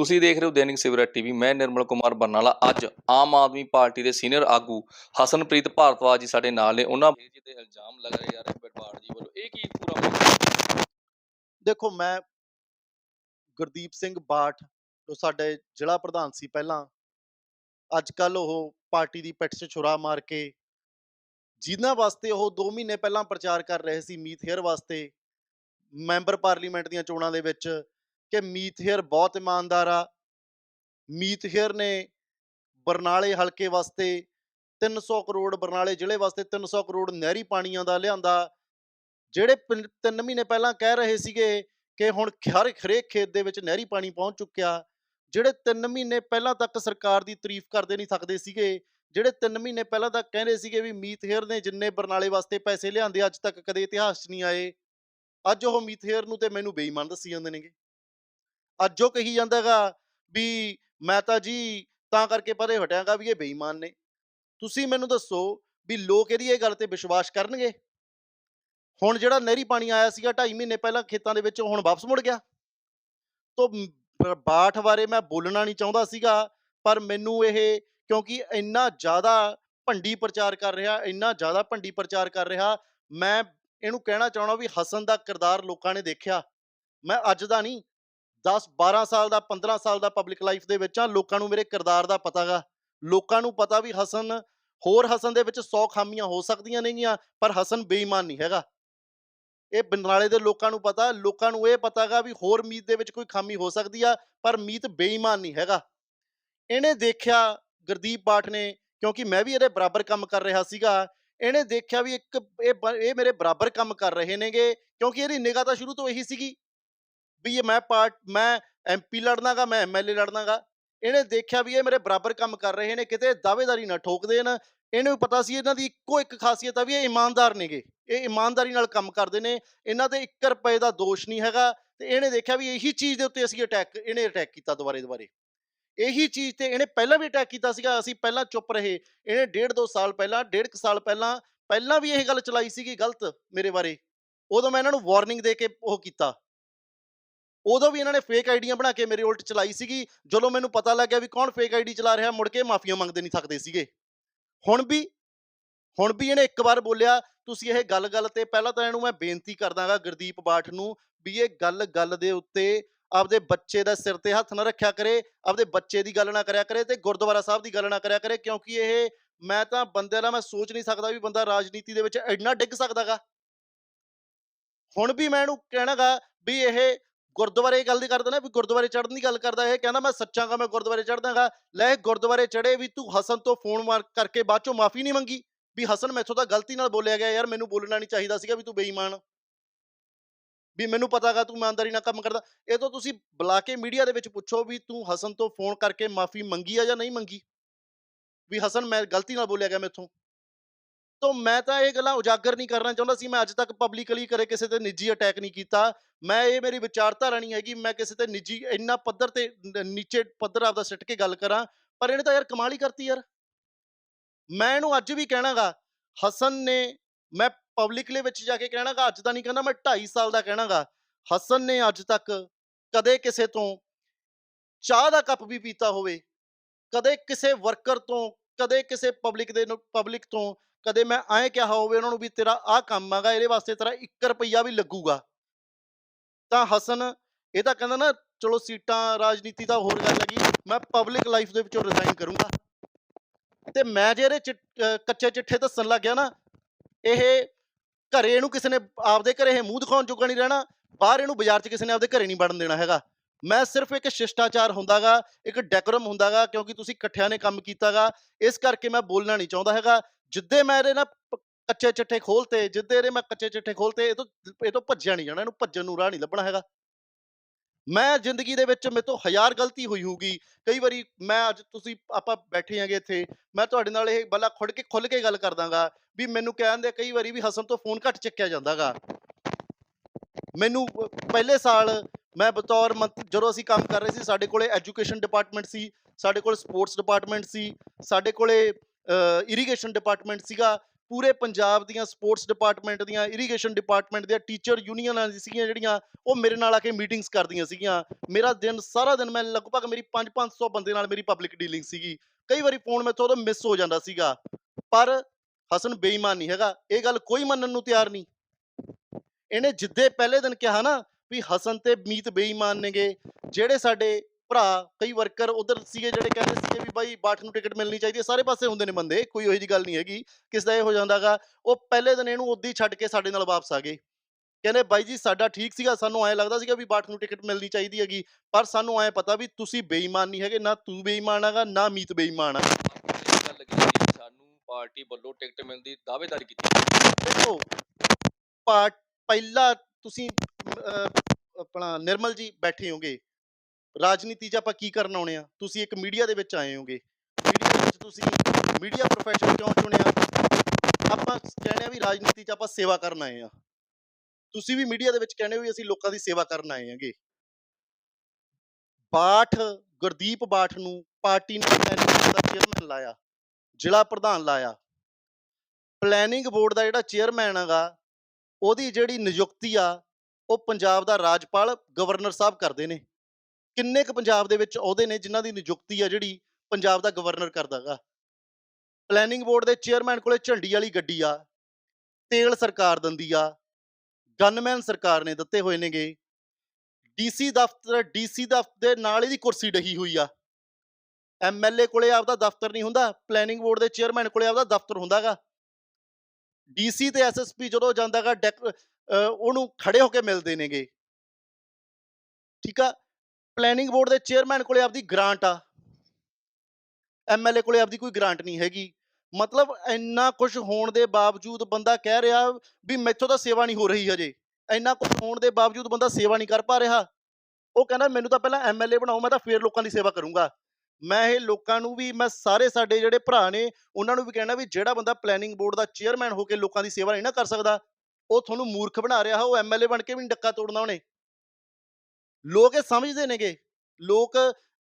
ਤੁਸੀਂ ਦੇਖ ਰਹੇ ਹੋ ਦੈਨਿਕ ਸਵੇਰਾ ਟੀਵੀ। ਮੈਂ ਨਿਰਮਲ ਕੁਮਾਰ ਬਰਨਾਲਾ। ਅੱਜ ਆਮ ਆਦਮੀ ਪਾਰਟੀ ਦੇ ਸੀਨੀਅਰ ਆਗੂ ਹਸਨਪ੍ਰੀਤ ਭਾਰਤਵਾਜ ਜੀ ਸਾਡੇ ਨਾਲ ਨੇ। ਉਹਨਾਂ ਜੀ ਤੇ ਇਲਜ਼ਾਮ ਲਗਾ ਰਹੇ ਯਾਰ ਜੀ ਵੱਲੋਂ। ਇਹ ਕੀ ਪੂਰਾ ਦੇਖੋ, ਮੈਂ ਗੁਰਦੀਪ ਸਿੰਘ ਬਾਠ, ਜੋ ਸਾਡੇ ਜ਼ਿਲ੍ਹਾ ਪ੍ਰਧਾਨ ਸੀ ਪਹਿਲਾਂ ਅੱਜ ਕੱਲ ਉਹ ਪਾਰਟੀ ਦੀ ਪਿੱਠ 'ਚ ਛੁਰਾ ਮਾਰ ਕੇ, ਜਿਨ੍ਹਾਂ ਵਾਸਤੇ ਉਹ 2 ਮਹੀਨੇ ਪਹਿਲਾਂ ਪ੍ਰਚਾਰ ਕਰ ਰਹੇ ਸੀ ਮੀਤ ਹੇਅਰ ਵਾਸਤੇ, ਮੈਂਬਰ ਪਾਰਲੀਮੈਂਟ ਦੀਆਂ ਚੋਣਾਂ ਦੇ ਵਿੱਚ ਕਿ ਮੀਤ ਹੇਅਰ ਬਹੁਤ ਇਮਾਨਦਾਰ ਆ। ਮੀਤ ਹੇਅਰ ਨੇ ਬਰਨਾਲੇ ਹਲਕੇ ਵਾਸਤੇ 300 ਕਰੋੜ, ਬਰਨਾਲੇ ਜ਼ਿਲ੍ਹੇ ਵਾਸਤੇ 300 ਕਰੋੜ ਨਹਿਰੀ ਪਾਣੀਆਂ ਦਾ ਲਿਆਂਦਾ। ਜਿਹੜੇ 3 ਮਹੀਨੇ ਪਹਿਲਾਂ ਕਹਿ ਰਹੇ ਸੀਗੇ ਕਿ ਹੁਣ ਹਰ ਹਰੇਕ ਖੇਤ ਦੇ ਵਿੱਚ ਨਹਿਰੀ ਪਾਣੀ ਪਹੁੰਚ ਚੁੱਕਿਆ, ਜਿਹੜੇ 3 ਮਹੀਨੇ ਪਹਿਲਾਂ ਤੱਕ ਸਰਕਾਰ ਦੀ ਤਾਰੀਫ ਕਰਦੇ ਨਹੀਂ ਸਕਦੇ ਸੀਗੇ, ਜਿਹੜੇ 3 ਮਹੀਨੇ ਪਹਿਲਾਂ ਤੱਕ ਕਹਿੰਦੇ ਸੀਗੇ ਵੀ ਮੀਤ ਹੇਅਰ ਨੇ ਜਿੰਨੇ ਬਰਨਾਲੇ ਵਾਸਤੇ ਪੈਸੇ ਲਿਆਂਦੇ, ਅੱਜ ਤੱਕ ਕਦੇ ਇਤਿਹਾਸ 'ਚ ਨਹੀਂ ਆਏ। ਅੱਜ ਉਹ ਮੀਤ ਹੇਅਰ ਨੂੰ ਤੇ ਮੈਨੂੰ ਬੇਈਮਾਨ ਦੱਸੀ ਜਾਂਦੇ ਨੇਗੇ। ਅੱਜ ਉਹ ਕਹੀ ਜਾਂਦਾਗਾ ਵੀ ਮੈਂ ਤਾਂ ਜੀ ਤਾਂ ਕਰਕੇ ਪਰੇ ਹਟਿਆਗਾ ਵੀ ਇਹ ਬੇਈਮਾਨ ਨੇ। ਤੁਸੀਂ ਮੈਨੂੰ ਦੱਸੋ ਵੀ ਲੋਕ ਇਹਦੀ ਇਹ ਗੱਲ ਤੇ ਵਿਸ਼ਵਾਸ ਕਰਨਗੇ? ਹੁਣ ਜਿਹੜਾ ਨਹਿਰੀ ਪਾਣੀ ਆਇਆ ਸੀਗਾ 2.5 ਮਹੀਨੇ ਪਹਿਲਾਂ ਖੇਤਾਂ ਦੇ ਵਿੱਚ, ਹੁਣ ਵਾਪਸ ਮੁੜ ਗਿਆ। ਤੋਂ ਬਾਠ ਬਾਰੇ ਮੈਂ ਬੋਲਣਾ ਨਹੀਂ ਚਾਹੁੰਦਾ ਸੀਗਾ, ਪਰ ਮੈਨੂੰ ਇਹ ਕਿਉਂਕਿ ਇੰਨਾ ਜ਼ਿਆਦਾ ਭੰਡੀ ਪ੍ਰਚਾਰ ਕਰ ਰਿਹਾ, ਇੰਨਾ ਜ਼ਿਆਦਾ ਭੰਡੀ ਪ੍ਰਚਾਰ ਕਰ ਰਿਹਾ, ਮੈਂ ਇਹਨੂੰ ਕਹਿਣਾ ਚਾਹਣਾ ਵੀ ਹਸਨ ਦਾ ਕਿਰਦਾਰ ਲੋਕਾਂ ਨੇ ਦੇਖਿਆ। ਮੈਂ ਅੱਜ ਦਾ ਨਹੀਂ 10 12 ਸਾਲ ਦਾ 15 ਸਾਲ ਦਾ ਪਬਲਿਕ ਲਾਈਫ ਦੇ ਵਿੱਚ ਆ, ਲੋਕਾਂ ਨੂੰ ਮੇਰੇ ਕਿਰਦਾਰ ਦਾ ਪਤਾਗਾ ਲੋਕਾਂ ਨੂੰ ਪਤਾ ਵੀ ਹਸਨ, ਹੋਰ ਹਸਨ ਦੇ ਵਿੱਚ 100 ਖਾਮੀਆਂ ਹੋ ਸਕਦੀਆਂ ਨੇਗੀਆਂ, ਪਰ ਹਸਨ ਬੇਈਮਾਨ ਨਹੀਂ ਹੈਗਾ। ਇਹ ਬਰਨਾਲੇ ਦੇ ਲੋਕਾਂ ਨੂੰ ਪਤਾ, ਲੋਕਾਂ ਨੂੰ ਇਹ ਪਤਾਗਾ ਵੀ ਹੋਰ ਮੀਤ ਦੇ ਵਿੱਚ ਕੋਈ ਖਾਮੀ ਹੋ ਸਕਦੀ ਆ, ਪਰ ਮੀਤ ਬੇਈਮਾਨ ਨਹੀਂ ਹੈਗਾ। ਇਹਨੇ ਦੇਖਿਆ ਗੁਰਦੀਪ ਬਾਠ ਨੇ, ਕਿਉਂਕਿ ਮੈਂ ਵੀ ਇਹਦੇ ਬਰਾਬਰ ਕੰਮ ਕਰ ਰਿਹਾ ਸੀਗਾ, ਇਹਨੇ ਦੇਖਿਆ ਵੀ ਇੱਕ, ਇਹ ਬ- ਇਹ ਮੇਰੇ ਬਰਾਬਰ ਕੰਮ ਕਰ ਰਹੇ ਨੇਗੇ, ਕਿਉਂਕਿ ਇਹਦੀ ਨਿਗਾਹ ਤਾਂ ਸ਼ੁਰੂ ਤੋਂ ਇਹੀ ਸੀਗੀ। ਵੀ ਇਹ ਮੈਂ ਪਾਰਟ, ਮੈਂ ਐਮਪੀ ਲੜਨਾਗਾ ਮੈਂ ਐਮਐਲਏ ਲੜਨਾਗਾ ਇਹਨੇ ਦੇਖਿਆ ਵੀ ਇਹ ਮੇਰੇ ਬਰਾਬਰ ਕੰਮ ਕਰ ਰਹੇ ਨੇ, ਕਿਤੇ ਦਾਅਵੇਦਾਰੀ ਨਾ ਠੋਕ ਦੇਣ। ਇਹਨੂੰ ਵੀ ਪਤਾ ਸੀ ਇਹਨਾਂ ਦੀ ਇੱਕੋ ਇੱਕ ਖਾਸੀਅਤ ਆ ਵੀ ਇਹ ਇਮਾਨਦਾਰ ਨੇਗੇ। ਇਹ ਇਮਾਨਦਾਰੀ ਨਾਲ ਕੰਮ ਕਰਦੇ ਨੇ, ਇਹਨਾਂ ਦੇ 1 ਰੁਪਏ ਦਾ ਦੋਸ਼ ਨਹੀਂ ਹੈਗਾ ਤੇ ਇਹਨੇ ਦੇਖਿਆ ਵੀ ਇਹੀ ਚੀਜ਼ ਦੇ ਉੱਤੇ ਅਸੀਂ ਅਟੈਕ, ਇਹਨੇ ਅਟੈਕ ਕੀਤਾ ਦੁਬਾਰੇ ਦੁਬਾਰੇ। ਇਹੀ ਚੀਜ਼ ਤੇ ਇਹਨੇ ਪਹਿਲਾਂ ਵੀ ਅਟੈਕ ਕੀਤਾ ਸੀਗਾ, ਅਸੀਂ ਪਹਿਲਾਂ ਚੁੱਪ ਰਹੇ। ਇਹਨੇ ਡੇਢ ਦੋ ਸਾਲ ਪਹਿਲਾਂ, ਡੇਢ ਕੁ ਸਾਲ ਪਹਿਲਾਂ ਪਹਿਲਾਂ ਵੀ ਇਹ ਗੱਲ ਚਲਾਈ ਸੀਗੀ ਗਲਤ ਮੇਰੇ ਬਾਰੇ। ਉਦੋਂ ਮੈਂ ਇਹਨਾਂ ਨੂੰ ਵਾਰਨਿੰਗ ਦੇ ਕੇ ਉਹ ਕੀਤਾ। ਉਦੋਂ ਵੀ ਇਹਨਾਂ ਨੇ ਫੇਕ ਆਈਡੀਆਂ ਬਣਾ ਕੇ ਮੇਰੇ ਉਲਟ ਚਲਾਈ ਸੀਗੀ। ਜਦੋਂ ਮੈਨੂੰ ਪਤਾ ਲੱਗਿਆ ਵੀ ਕੌਣ ਫੇਕ ਆਈਡੀ ਚਲਾ ਰਿਹਾ, ਮੁੜ ਕੇ ਮਾਫੀਆਂ ਮੰਗਦੇ ਨਹੀਂ ਸਕਦੇ ਸੀਗੇ। ਹੁਣ ਵੀ ਹੁਣ ਵੀ ਇਹਨੇ ਇੱਕ ਵਾਰ ਬੋਲਿਆ, ਤੁਸੀਂ ਇਹ ਗੱਲ-ਗੱਲ ਤੇ ਪਹਿਲਾਂ ਤਾਂ ਇਹਨੂੰ ਮੈਂ ਬੇਨਤੀ ਕਰਦਾਗਾ ਗੁਰਦੀਪ ਬਾਠ ਨੂੰ ਵੀ ਇਹ ਗੱਲ-ਗੱਲ ਦੇ ਉੱਤੇ ਆਪਦੇ ਬੱਚੇ ਦਾ ਸਿਰ ਤੇ ਹੱਥ ਨਾ ਰੱਖਿਆ ਕਰੇ, ਆਪਦੇ ਬੱਚੇ ਦੀ ਗੱਲ ਨਾ ਕਰਿਆ ਕਰੇ ਤੇ ਗੁਰਦੁਆਰਾ ਸਾਹਿਬ ਦੀ ਗੱਲ ਨਾ ਕਰਿਆ ਕਰੇ, ਕਿਉਂਕਿ ਇਹ ਮੈਂ ਤਾਂ ਬੰਦੇ ਦਾ ਮੈਂ ਸੋਚ ਨਹੀਂ ਸਕਦਾ ਵੀ ਬੰਦਾ ਰਾਜਨੀਤੀ ਦੇ ਵਿੱਚ ਇੰਨਾ ਡਿੱਗ ਸਕਦਾਗਾ। ਹੁਣ ਵੀ ਮੈਂ ਇਹਨੂੰ ਕਹਿਣਾਗਾ ਵੀ ਇਹ ਗੁਰਦੁਆਰੇ ਗੱਲ ਦੀ ਕਰਦਾ ਨਾ ਵੀ ਗੁਰਦੁਆਰੇ ਚੜ੍ਹਨ ਦੀ ਗੱਲ ਕਰਦਾ ਇਹ, ਕਹਿੰਦਾ ਮੈਂ ਸੱਚਾਂਗਾ ਮੈਂ ਗੁਰਦੁਆਰੇ ਚੜ੍ਹਦਾਗਾ। ਲੈ ਗੁਰਦੁਆਰੇ ਚੜੇ ਵੀ ਤੂੰ ਹਸਨ ਤੋਂ ਫੋਨ ਮਾਰ ਕਰਕੇ ਬਾਅਦ ਚੋਂ ਮਾਫੀ ਨਹੀਂ ਮੰਗੀ। ਵੀ ਹਸਨ ਮੈਥੋਂ ਤਾਂ ਗਲਤੀ ਨਾਲ ਬੋਲਿਆ ਗਿਆ ਯਾਰ, ਮੈਨੂੰ ਬੋਲਣਾ ਨਹੀਂ ਚਾਹੀਦਾ ਸੀਗਾ ਵੀ ਤੂੰ ਬੇਈਮਾਨ। ਵੀ ਮੈਨੂੰ ਪਤਾਗਾ ਤੂੰ ਇਮਾਨਦਾਰੀ ਨਾਲ ਕੰਮ ਕਰਦਾ। ਇਹ ਤੋਂ ਤੁਸੀਂ ਬੁਲਾ ਕੇ ਮੀਡੀਆ ਦੇ ਵਿੱਚ ਪੁੱਛੋ ਵੀ ਤੂੰ ਹਸਨ ਤੋਂ ਫੋਨ ਕਰਕੇ ਮਾਫੀ ਮੰਗੀ ਆ ਜਾਂ ਨਹੀਂ ਮੰਗੀ। ਵੀ ਹਸਨ ਮੈਂ ਗਲਤੀ ਨਾਲ ਬੋਲਿਆ ਗਿਆ ਮੈਥੋਂ। ਤੋਂ ਮੈਂ ਤਾਂ ਇਹ ਗੱਲਾਂ ਉਜਾਗਰ ਨਹੀਂ ਕਰਨਾ ਚਾਹੁੰਦਾ ਸੀ, ਮੈਂ ਅੱਜ ਤੱਕ ਪਬਲਿਕਲੀ ਕਰੇ ਕਿਸੇ ਤੇ ਨਿੱਜੀ ਅਟੈਕ ਨਹੀਂ ਕੀਤਾ। ਮੈਂ, ਇਹ ਮੇਰੀ ਵਿਚਾਰਧਾਰਾ ਨਹੀਂ ਹੈਗੀ, ਮੈਂ ਕਿਸੇ ਤੇ ਨਿੱਜੀ ਇੰਨਾ ਪੱਧਰ ਤੇ ਨੀਚੇ ਪੱਧਰ ਆਪਦਾ ਸਿੱਟ ਕੇ ਗੱਲ ਕਰਾਂ, ਪਰ ਇਹਨੇ ਤਾਂ ਯਾਰ ਕਮਾਲ ਹੀ ਕਰਤੀ ਯਾਰ। ਮੈਂ ਇਹਨੂੰ ਅੱਜ ਵੀ ਕਹਿਣਾਗਾ, ਹਸਨ ਨੇ, ਮੈਂ ਪਬਲਿਕਲੀ ਵਿੱਚ ਜਾ ਕੇ ਕਹਿਣਾਗਾ, ਅੱਜ ਦਾ ਨਹੀਂ ਕਹਿੰਦਾ, ਮੈਂ 2.5 ਸਾਲ ਦਾ ਕਹਿਣਾਗਾ, ਹਸਨ ਨੇ ਅੱਜ ਤੱਕ ਕਦੇ ਕਿਸੇ ਤੋਂ ਚਾਹ ਦਾ ਕੱਪ ਵੀ ਪੀਤਾ ਹੋਵੇ, ਕਦੇ ਕਿਸੇ ਵਰਕਰ ਤੋਂ, ਕਦੇ ਕਿਸੇ ਪਬਲਿਕ ਦੇ ਪਬਲਿਕ ਤੋਂ ਕਦੇ ਮੈਂ ਐਂ ਕਿਹਾ ਹੋਵੇ ਉਹਨਾਂ ਨੂੰ ਵੀ ਤੇਰਾ ਆਹ ਕੰਮ ਹੈਗਾ, ਇਹਦੇ ਵਾਸਤੇ ਤੇਰਾ 1 ਰੁਪਈਆ ਵੀ ਲੱਗੂਗਾ। ਤਾਂ ਹਸਨ, ਇਹ ਤਾਂ ਕਹਿੰਦਾ ਨਾ, ਚਲੋ ਸੀਟਾਂ, ਰਾਜਨੀਤੀ ਦਾ ਹੋਰ ਗੱਲ ਹੈਗੀ, ਮੈਂ ਪਬਲਿਕ ਲਾਈਫ ਦੇ ਵਿੱਚੋਂ ਰਿਜ਼ਾਈਨ ਕਰੂੰਗਾ। ਤੇ ਮੈਂ ਜੇ ਇਹਦੇ ਕੱਚੇ ਚਿੱਠੇ ਦੱਸਣ ਲੱਗ ਗਿਆ ਨਾ, ਇਹ ਘਰੇ ਇਹਨੂੰ ਕਿਸੇ ਨੇ ਆਪਦੇ ਘਰੇ ਇਹ ਮੂੰਹ ਦਿਖਾਉਣ ਜੋਗਾ ਨਹੀਂ ਰਹਿਣਾ, ਬਾਹਰ ਇਹਨੂੰ ਬਾਜ਼ਾਰ 'ਚ ਕਿਸੇ ਨੇ ਆਪਦੇ ਘਰੇ ਨਹੀਂ ਵੜਨ ਦੇਣਾ ਹੈਗਾ। ਮੈਂ ਸਿਰਫ ਇੱਕ ਸ਼ਿਸ਼ਟਾਚਾਰ ਹੁੰਦਾਗਾ, ਇੱਕ ਡੈਕੋਰਮ ਹੁੰਦਾਗਾ, ਕਿਉਂਕਿ ਤੁਸੀਂ ਇਕੱਠਿਆਂ ਨੇ ਕੰਮ ਕੀਤਾਗਾ, ਇਸ ਕਰਕੇ ਮੈਂ ਬੋਲਣਾ ਨਹੀਂ ਚਾਹੁੰਦਾ ਹੈਗਾ। ਜਿੱਦੇ ਮੈਂ ਇਹਦੇ ਨਾਲ ਕੱਚੇ ਚਿੱਠੇ ਖੋਲਤੇ, ਜਿੱਦੇ ਇਹਦੇ ਮੈਂ ਕੱਚੇ ਚਿੱਠੇ ਖੋਲਤੇ, ਇਹ ਤੋਂ ਇਹ ਤੋਂ ਭੱਜਿਆ ਨਹੀਂ ਜਾਣਾ, ਇਹਨੂੰ ਭੱਜਣ ਨੂੰ ਰਾਹ ਨਹੀਂ ਲੱਭਣਾ ਹੈਗਾ। ਮੈਂ ਜ਼ਿੰਦਗੀ ਦੇ ਵਿੱਚ ਮੇਰੇ ਤੋਂ ਹਜ਼ਾਰ ਗਲਤੀ ਹੋਈ ਹੋਊਗੀ। ਕਈ ਵਾਰੀ ਮੈਂ ਅੱਜ ਤੁਸੀਂ, ਆਪਾਂ ਬੈਠੇ ਹੈਗੇ ਇੱਥੇ, ਮੈਂ ਤੁਹਾਡੇ ਨਾਲ ਇਹ ਬੱਲਾ ਖੁੱਲ ਕੇ ਖੁੱਲ ਕੇ ਗੱਲ ਕਰਦਾਂਗਾ ਵੀ ਮੈਨੂੰ ਕਹਿੰਦੇ ਕਈ ਵਾਰੀ ਵੀ ਹਸਨ ਤੋਂ ਫੋਨ ਘੱਟ ਚੱਕਿਆ ਜਾਂਦਾਗਾ। ਮੈਨੂੰ ਪਹਿਲੇ ਸਾਲ ਮੈਂ ਬਤੌਰ ਮੰਤ- ਜਦੋਂ ਅਸੀਂ ਕੰਮ ਕਰ ਰਹੇ ਸੀ, ਸਾਡੇ ਕੋਲੇ ਐਜੂਕੇਸ਼ਨ ਡਿਪਾਰਟਮੈਂਟ ਸੀ, ਸਾਡੇ ਕੋਲ ਸਪੋਰਟਸ ਡਿਪਾਰਟਮੈਂਟ ਸੀ, ਸਾਡੇ ਕੋਲੇ ਇਰੀਗੇਸ਼ਨ ਡਿਪਾਰਟਮੈਂਟ ਸੀਗਾ। ਪੂਰੇ ਪੰਜਾਬ ਦੀਆਂ ਸਪੋਰਟਸ ਡਿਪਾਰਟਮੈਂਟ ਦੀਆਂ ਇਰੀਗੇਸ਼ਨ ਡਿਪਾਰਟਮੈਂਟ ਦੀਆਂ ਟੀਚਰ ਯੂਨੀਅਨਾਂ ਸੀਗੀਆਂ ਜਿਹੜੀਆਂ, ਉਹ ਮੇਰੇ ਨਾਲ ਆ ਕੇ ਮੀਟਿੰਗਸ ਕਰਦੀਆਂ ਸੀਗੀਆਂ। ਮੇਰਾ ਦਿਨ, ਸਾਰਾ ਦਿਨ ਮੈਂ ਲਗਭਗ ਮੇਰੀ 5-500 ਬੰਦੇ ਨਾਲ ਮੇਰੀ ਪਬਲਿਕ ਡੀਲਿੰਗ ਸੀਗੀ। ਕਈ ਵਾਰੀ ਫੋਨ ਮੈਥੋਂ ਉਦੋਂ ਮਿਸ ਹੋ ਜਾਂਦਾ ਸੀਗਾ। ਪਰ ਹਸਨ ਬੇਈਮਾਨ ਨਹੀਂ ਹੈਗਾ। ਇਹ ਗੱਲ ਕੋਈ ਮੰਨਣ ਨੂੰ ਤਿਆਰ ਨਹੀਂ। ਇਹਨੇ ਜਿੱਦੇ ਪਹਿਲੇ ਦਿਨ ਕਿਹਾ ਨਾ ਵੀ ਹਸਨ ਤੇ ਮੀਤ ਬੇਈਮਾਨ ਨੇਗੇ, ਜਿਹੜੇ ਸਾਡੇ ਭਰਾ ਕਈ ਵਰਕਰ ਉਧਰ ਸੀਗੇ ਜਿਹੜੇ ਕਹਿੰਦੇ ਸੀਗੇ ਵੀ ਬਾਈ ਬਾਠ ਨੂੰ ਟਿਕਟ ਮਿਲਣੀ ਚਾਹੀਦੀ ਹੈ ਸਾਰੇ ਪਾਸੇ ਹੁੰਦੇ ਨੇ ਬੰਦੇ ਕੋਈ ਉਹੀ ਜੀ ਗੱਲ ਨਹੀਂ ਹੈਗੀ ਕਿਸ ਦਾ ਇਹ ਹੋ ਜਾਂਦਾਗਾ ਉਹ ਪਹਿਲੇ ਦਿਨ ਇਹਨੂੰ ਉਦੋਂ ਛੱਡ ਕੇ ਸਾਡੇ ਨਾਲ ਵਾਪਸ ਆ ਗਏ। ਕਹਿੰਦੇ ਬਾਈ ਜੀ ਸਾਡਾ ਠੀਕ ਸੀਗਾ ਸਾਨੂੰ ਐਂ ਲੱਗਦਾ ਸੀਗਾ ਵੀ ਬਾਠ ਨੂੰ ਟਿਕਟ ਮਿਲਣੀ ਚਾਹੀਦੀ ਹੈਗੀ ਪਰ ਸਾਨੂੰ ਐਂ ਪਤਾ ਵੀ ਤੁਸੀਂ ਬੇਈਮਾਨ ਨਹੀਂ ਹੈਗੇ ਨਾ ਤੂੰ ਬੇਈਮਾਨ ਹੈਗਾ ਨਾ ਮੀਤ ਬੇਈਮਾਨ ਆ। ਗੱਲ ਕੀਤੀ ਸਾਨੂੰ ਪਾਰਟੀ ਵੱਲੋਂ ਟਿਕਟ ਮਿਲਣ ਦੀ ਦਾਅਵੇਦਾਰੀ ਕੀਤੀ ਦੇਖੋ ਪਾਰਟ ਪਹਿਲਾ ਤੁਸੀਂ ਅਹ, ਆਪਣਾ ਨਿਰਮਲ ਜੀ ਬੈਠੇ ਹੋਗੇ ਰਾਜਨੀਤੀ 'ਚ ਆਪਾਂ ਕੀ ਕਰਨ ਆਉਣੇ ਆ? ਤੁਸੀਂ ਇੱਕ ਮੀਡੀਆ ਦੇ ਵਿੱਚ ਆਏ ਹੋਗੇ। ਮੀਡੀਆ ਦੇ ਵਿੱਚ ਤੁਸੀਂ ਮੀਡੀਆ ਪ੍ਰੋਫੈਸ਼ਨ ਕਿਉਂ ਚੁਣਿਆ? ਆਪਾਂ ਕਹਿੰਦੇ ਆ ਵੀ ਰਾਜਨੀਤੀ 'ਚ ਆਪਾਂ ਸੇਵਾ ਕਰਨ ਆਏ ਆ। ਤੁਸੀਂ ਵੀ ਮੀਡੀਆ ਦੇ ਵਿੱਚ ਕਹਿੰਦੇ ਹੋ ਵੀ ਅਸੀਂ ਲੋਕਾਂ ਦੀ ਸੇਵਾ ਕਰਨ ਆਏ ਹਾਂਗੇ। ਬਾਠ, ਗੁਰਦੀਪ ਬਾਠ ਨੂੰ ਪਾਰਟੀ ਨੇ ਪਲੈਨਿੰਗ ਦਾ ਚੇਅਰਮੈਨ ਲਾਇਆ, ਜ਼ਿਲ੍ਹਾ ਪ੍ਰਧਾਨ ਲਾਇਆ। ਪਲੈਨਿੰਗ ਬੋਰਡ ਦਾ ਜਿਹੜਾ ਚੇਅਰਮੈਨ ਹੈਗਾ, ਉਹਦੀ ਜਿਹੜੀ ਨਿਯੁਕਤੀ ਆ, ਉਹ ਪੰਜਾਬ ਦਾ ਰਾਜਪਾਲ ਗਵਰਨਰ ਸਾਹਿਬ ਕਰਦੇ ਨੇ। ਕਿੰਨੇ ਕੁ ਪੰਜਾਬ ਦੇ ਵਿੱਚ ਅਹੁਦੇ ਨੇ ਜਿਨ੍ਹਾਂ ਦੀ ਨਿਯੁਕਤੀ ਆ ਜਿਹੜੀ ਪੰਜਾਬ ਦਾ ਗਵਰਨਰ ਕਰਦਾਗਾ? ਪਲੈਨਿੰਗ ਬੋਰਡ ਦੇ ਚੇਅਰਮੈਨ ਕੋਲੇ ਝੰਡੀ ਵਾਲੀ ਗੱਡੀ ਆ, ਤੇਲ ਸਰਕਾਰ ਦਿੰਦੀ ਆ ਗਨਮੈਨ ਸਰਕਾਰ ਨੇ ਦਿੱਤੇ ਹੋਏ ਨੇਗੇ। ਡੀਸੀ ਦਫ਼ਤਰ ਡੀਸੀ ਦਫ਼ਤਰ ਦੇ ਨਾਲ ਇਹਦੀ ਕੁਰਸੀ ਡਹੀ ਹੋਈ ਆ। ਐਮਐਲਏ ਕੋਲੇ ਆਪਦਾ ਦਫ਼ਤਰ ਨਹੀਂ ਹੁੰਦਾ ਪਲੈਨਿੰਗ ਬੋਰਡ ਦੇ ਚੇਅਰਮੈਨ ਕੋਲੇ ਆਪਦਾ ਦਫ਼ਤਰ ਹੁੰਦਾਗਾ। ਡੀਸੀ ਤੇ ਐਸਐਸਪੀ ਜਦੋਂ ਜਾਂਦਾਗਾ ਉਹਨੂੰ ਖੜੇ ਹੋ ਕੇ ਮਿਲਦੇ ਨੇਗੇ। ਠੀਕ ਆ? ਪਲੈਨਿੰਗ ਬੋਰਡ ਦੇ ਚੇਅਰਮੈਨ ਕੋਲੇ ਆਪਦੀ ਗ੍ਰਾਂਟ ਆ। ਐਮਐਲਏ ਕੋਲੇ ਆਪਦੀ ਕੋਈ ਗ੍ਰਾਂਟ ਨਹੀਂ ਹੈਗੀ। ਮਤਲਬ ਇੰਨਾ ਕੁਝ ਹੋਣ ਦੇ ਬਾਵਜੂਦ ਬੰਦਾ ਕਹਿ ਰਿਹਾ ਵੀ ਮੈਥੋਂ ਤਾਂ ਸੇਵਾ ਨਹੀਂ ਹੋ ਰਹੀ ਹਜੇ। ਇੰਨਾ ਕੁਝ ਹੋਣ ਦੇ ਬਾਵਜੂਦ ਬੰਦਾ ਸੇਵਾ ਨਹੀਂ ਕਰ ਪਾ ਰਿਹਾ। ਉਹ ਕਹਿੰਦਾ, ਮੈਨੂੰ ਤਾਂ ਪਹਿਲਾਂ ਐਮਐਲਏ ਬਣਾਓ, ਮੈਂ ਤਾਂ ਫੇਰ ਲੋਕਾਂ ਦੀ ਸੇਵਾ ਕਰੂੰਗਾ। ਮੈਂ ਇਹ ਲੋਕਾਂ ਨੂੰ ਵੀ, ਮੈਂ ਸਾਰੇ ਸਾਡੇ ਜਿਹੜੇ ਭਰਾ ਨੇ, ਉਹਨਾਂ ਨੂੰ ਵੀ ਕਹਿਣਾ ਵੀ ਜਿਹੜਾ ਬੰਦਾ ਪਲੈਨਿੰਗ ਬੋਰਡ ਦਾ ਚੇਅਰਮੈਨ ਹੋ ਕੇ ਲੋਕਾਂ ਦੀ ਸੇਵਾ ਨਹੀਂ ਨਾ ਕਰ ਸਕਦਾ, ਉਹ ਤੁਹਾਨੂੰ ਮੂਰਖ ਬਣਾ ਰਿਹਾ, ਉਹ ਐਮਐਲਏ ਬਣ ਕੇ ਵੀ ਨਹੀਂ ਡੱਕਾ ਤੋੜਨਾ ਉਹਨੇ। ਲੋਕ ਇਹ ਸਮਝਦੇ ਨੇਗੇ। ਲੋਕ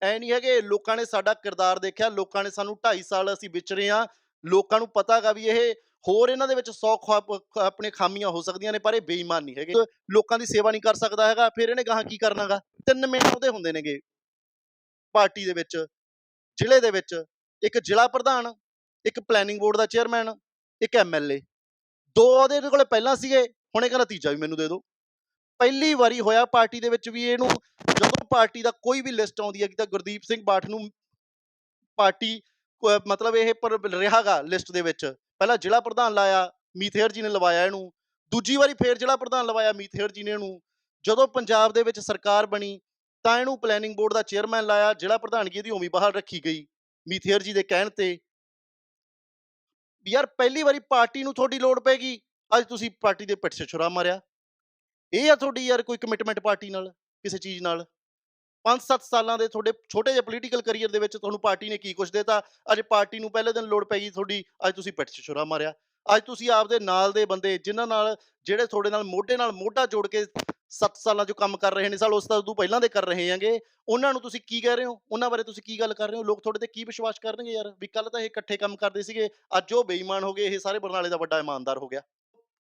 ਐ ਨਹੀਂ ਹੈਗੇ, ਲੋਕਾਂ ਨੇ ਸਾਡਾ ਕਿਰਦਾਰ ਦੇਖਿਆ, ਲੋਕਾਂ ਨੇ ਸਾਨੂੰ 2.5 ਸਾਲ ਅਸੀਂ ਵਿਚਰੇ ਆ ਲੋਕਾਂ ਨੂੰ ਪਤਾਗਾ ਵੀ ਇਹ ਹੋਰ ਇਹਨਾਂ ਦੇ ਵਿੱਚ 100 ਆਪਣੇ ਖਾਮੀਆਂ ਹੋ ਸਕਦੀਆਂ ਨੇ, ਪਰ ਇਹ ਬੇਈਮਾਨ ਨਹੀਂ ਹੈਗੇ। ਲੋਕਾਂ ਦੀ ਸੇਵਾ ਨਹੀਂ ਕਰ ਸਕਦਾ ਹੈਗਾ, ਫਿਰ ਇਹਨੇ ਗਾਹਾਂ ਕੀ ਕਰਨਾਗਾ ਤਿੰਨ ਮਿੰਟ ਉਹਦੇ ਹੁੰਦੇ ਨੇਗੇ। ਪਾਰਟੀ ਦੇ ਵਿੱਚ, ਜ਼ਿਲ੍ਹੇ ਦੇ ਵਿੱਚ, ਇੱਕ ਜ਼ਿਲ੍ਹਾ ਪ੍ਰਧਾਨ, ਇੱਕ ਪਲੈਨਿੰਗ ਬੋਰਡ ਦਾ ਚੇਅਰਮੈਨ ਇੱਕ ਐਮਐਲਏ ਦੋ ਉਹਦੇ ਕੋਲੇ ਪਹਿਲਾਂ ਸੀਗੇ, ਹੁਣ ਇਹ ਕਹਿੰਦਾ ਤੀਜਾ ਵੀ ਮੈਨੂੰ ਦੇ ਦਿਓ। ਪਹਿਲੀ ਵਾਰੀ ਹੋਇਆ ਪਾਰਟੀ ਦੇ ਵਿੱਚ ਵੀ ਇਹਨੂੰ ਜਦੋਂ ਪਾਰਟੀ ਦਾ ਕੋਈ ਵੀ ਲਿਸਟ ਆਉਂਦੀ ਹੈ ਕਿ ਤਾਂ ਗੁਰਦੀਪ ਸਿੰਘ ਬਾਠ ਨੂੰ ਪਾਰਟੀ ਮਤਲਬ ਇਹ ਪਰ ਰਿਹਾਗਾ ਲਿਸਟ ਦੇ ਵਿੱਚ। ਪਹਿਲਾਂ ਜ਼ਿਲ੍ਹਾ ਪ੍ਰਧਾਨ ਲਾਇਆ ਮੀਥੇਰ ਜੀ ਨੇ ਲਵਾਇਆ ਇਹਨੂੰ। ਦੂਜੀ ਵਾਰੀ ਫੇਰ ਜ਼ਿਲ੍ਹਾ ਪ੍ਰਧਾਨ ਲਵਾਇਆ ਮੀਥੇਰ ਜੀ ਨੇ ਇਹਨੂੰ। ਜਦੋਂ ਪੰਜਾਬ ਦੇ ਵਿੱਚ ਸਰਕਾਰ ਬਣੀ ਤਾਂ ਇਹਨੂੰ ਪਲੈਨਿੰਗ ਬੋਰਡ ਦਾ ਚੇਅਰਮੈਨ ਲਾਇਆ, ਜ਼ਿਲ੍ਹਾ ਪ੍ਰਧਾਨਗੀ ਇਹਦੀ ਉਮੀ ਬਹਾਲ ਰੱਖੀ ਗਈ ਮੀਥੇਰ ਜੀ ਦੇ ਕਹਿਣ ਤੇ। ਯਾਰ ਪਹਿਲੀ ਵਾਰੀ ਪਾਰਟੀ ਨੂੰ ਤੁਹਾਡੀ ਲੋੜ ਪੈਗੀ ਅੱਜ ਤੁਸੀਂ ਪਾਰਟੀ ਦੇ ਪਿੱਠ ਛੁਰਾ ਮਾਰਿਆ। ਇਹ ਆ ਤੁਹਾਡੀ ਯਾਰ ਕੋਈ ਕਮਿਟਮੈਂਟ ਪਾਰਟੀ ਨਾਲ, ਕਿਸੇ ਚੀਜ਼ ਨਾਲ? 5-7 ਸਾਲਾਂ ਦੇ ਤੁਹਾਡੇ ਛੋਟੇ ਜਿਹੇ ਪੋਲੀਟੀਕਲ ਕੈਰੀਅਰ ਦੇ ਵਿੱਚ ਤੁਹਾਨੂੰ ਪਾਰਟੀ ਨੇ ਕੀ ਕੁਝ ਦਿੱਤਾ? ਅੱਜ ਪਾਰਟੀ ਨੂੰ ਪਹਿਲੇ ਦਿਨ ਲੋੜ ਪੈ ਗਈ ਤੁਹਾਡੀ, ਅੱਜ ਤੁਸੀਂ ਪਿੱਠ 'ਚ ਛੁਰਾ ਮਾਰਿਆ। ਅੱਜ ਤੁਸੀਂ ਆਪਦੇ ਨਾਲ ਦੇ ਬੰਦੇ, ਜਿਨ੍ਹਾਂ ਨਾਲ, ਜਿਹੜੇ ਤੁਹਾਡੇ ਨਾਲ ਮੋਢੇ ਨਾਲ ਮੋਢਾ ਜੋੜ ਕੇ 7 ਸਾਲਾਂ ਜੋ ਕੰਮ ਕਰ ਰਹੇ ਨੇ, ਸਾਲ ਉਸ ਤੋਂ ਪਹਿਲਾਂ ਦੇ ਕਰ ਰਹੇ ਹੈਗੇ, ਉਹਨਾਂ ਨੂੰ ਤੁਸੀਂ ਕੀ ਕਹਿ ਰਹੇ ਹੋ? ਉਹਨਾਂ ਬਾਰੇ ਤੁਸੀਂ ਕੀ ਗੱਲ ਕਰ ਰਹੇ ਹੋ? ਲੋਕ ਤੁਹਾਡੇ ਤੇ ਕੀ ਵਿਸ਼ਵਾਸ ਕਰਨਗੇ ਯਾਰ? ਵੀ ਕੱਲ ਤਾਂ ਇਹ ਇਕੱਠੇ ਕੰਮ ਕਰਦੇ ਸੀਗੇ, ਅੱਜ ਉਹ ਬੇਈਮਾਨ ਹੋ ਗਏ, ਇਹ ਸਾਰੇ ਬਰਨਾਲੇ ਦਾ ਵੱਡਾ ਇਮਾਨਦਾਰ ਹੋ ਗਿਆ।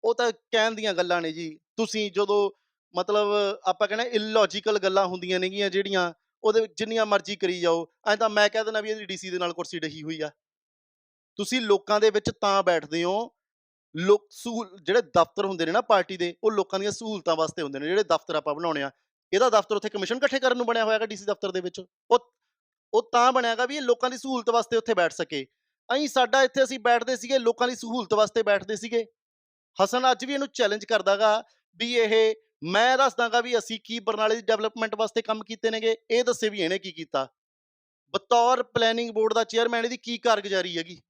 ਉਹ ਤਾਂ ਕਹਿਣ ਦੀਆਂ ਗੱਲਾਂ ਨੇ ਜੀ। ਤੁਸੀਂ ਜਦੋਂ ਮਤਲਬ ਆਪਾਂ ਕਹਿੰਦੇ ਇਲੌਜੀਕਲ ਗੱਲਾਂ ਹੁੰਦੀਆਂ ਨੇਗੀਆਂ ਜਿਹੜੀਆਂ, ਉਹਦੇ ਜਿੰਨੀਆਂ ਮਰਜ਼ੀ ਕਰੀ ਜਾਓ। ਐਂ ਤਾਂ ਮੈਂ ਕਹਿ ਦਿੰਦਾ ਵੀ ਇਹਦੀ ਡੀਸੀ ਦੇ ਨਾਲ ਕੁਰਸੀ ਡਹੀ ਹੋਈ ਆ। ਤੁਸੀਂ ਲੋਕਾਂ ਦੇ ਵਿੱਚ ਤਾਂ ਬੈਠਦੇ ਹੋ। ਲੋਕ ਸਹੂਲ ਜਿਹੜੇ ਦਫ਼ਤਰ ਹੁੰਦੇ ਨੇ ਨਾ ਪਾਰਟੀ ਦੇ, ਉਹ ਲੋਕਾਂ ਦੀਆਂ ਸਹੂਲਤਾਂ ਵਾਸਤੇ ਹੁੰਦੇ ਨੇ, ਜਿਹੜੇ ਦਫ਼ਤਰ ਆਪਾਂ ਬਣਾਉਣੇ ਆ। ਇਹਦਾ ਦਫ਼ਤਰ ਉੱਥੇ ਕਮਿਸ਼ਨ ਇਕੱਠੇ ਕਰਨ ਨੂੰ ਬਣਿਆ ਹੋਇਆ ਹੋਇਆਗਾ ਡੀਸੀ ਦਫ਼ਤਰ ਦੇ ਵਿੱਚ। ਉਹ ਉਹ ਤਾਂ ਬਣਿਆਗਾ ਵੀ ਇਹ ਲੋਕਾਂ ਦੀ ਸਹੂਲਤ ਵਾਸਤੇ ਉੱਥੇ ਬੈਠ ਸਕੇ। ਅਹੀਂ ਸਾਡਾ ਇੱਥੇ ਅਸੀਂ ਬੈਠਦੇ ਸੀਗੇ, ਲੋਕਾਂ ਦੀ ਸਹੂਲਤ ਵਾਸਤੇ ਬੈਠਦੇ ਸੀਗੇ। ਹਸਨ ਅੱਜ ਵੀ ਇਹਨੂੰ ਚੈਲੰਜ ਕਰਦਾਗਾ ਵੀ ਇਹ ਮੈਂ ਦੱਸਦਾਗਾ ਵੀ ਅਸੀਂ ਕੀ ਬਰਨਾਲੇ ਦੀ ਡਿਵੈਲਪਮੈਂਟ ਵਾਸਤੇ ਕੰਮ ਕੀਤੇ ਨੇਗੇ, ਇਹ ਦੱਸੇ ਵੀ ਇਹਨੇ ਕੀ ਕੀਤਾ। ਬਤੌਰ ਪਲੈਨਿੰਗ ਬੋਰਡ ਦਾ ਚੇਅਰਮੈਨ ਇਹਦੀ ਕੀ ਕਾਰਗੁਜ਼ਾਰੀ ਹੈਗੀ?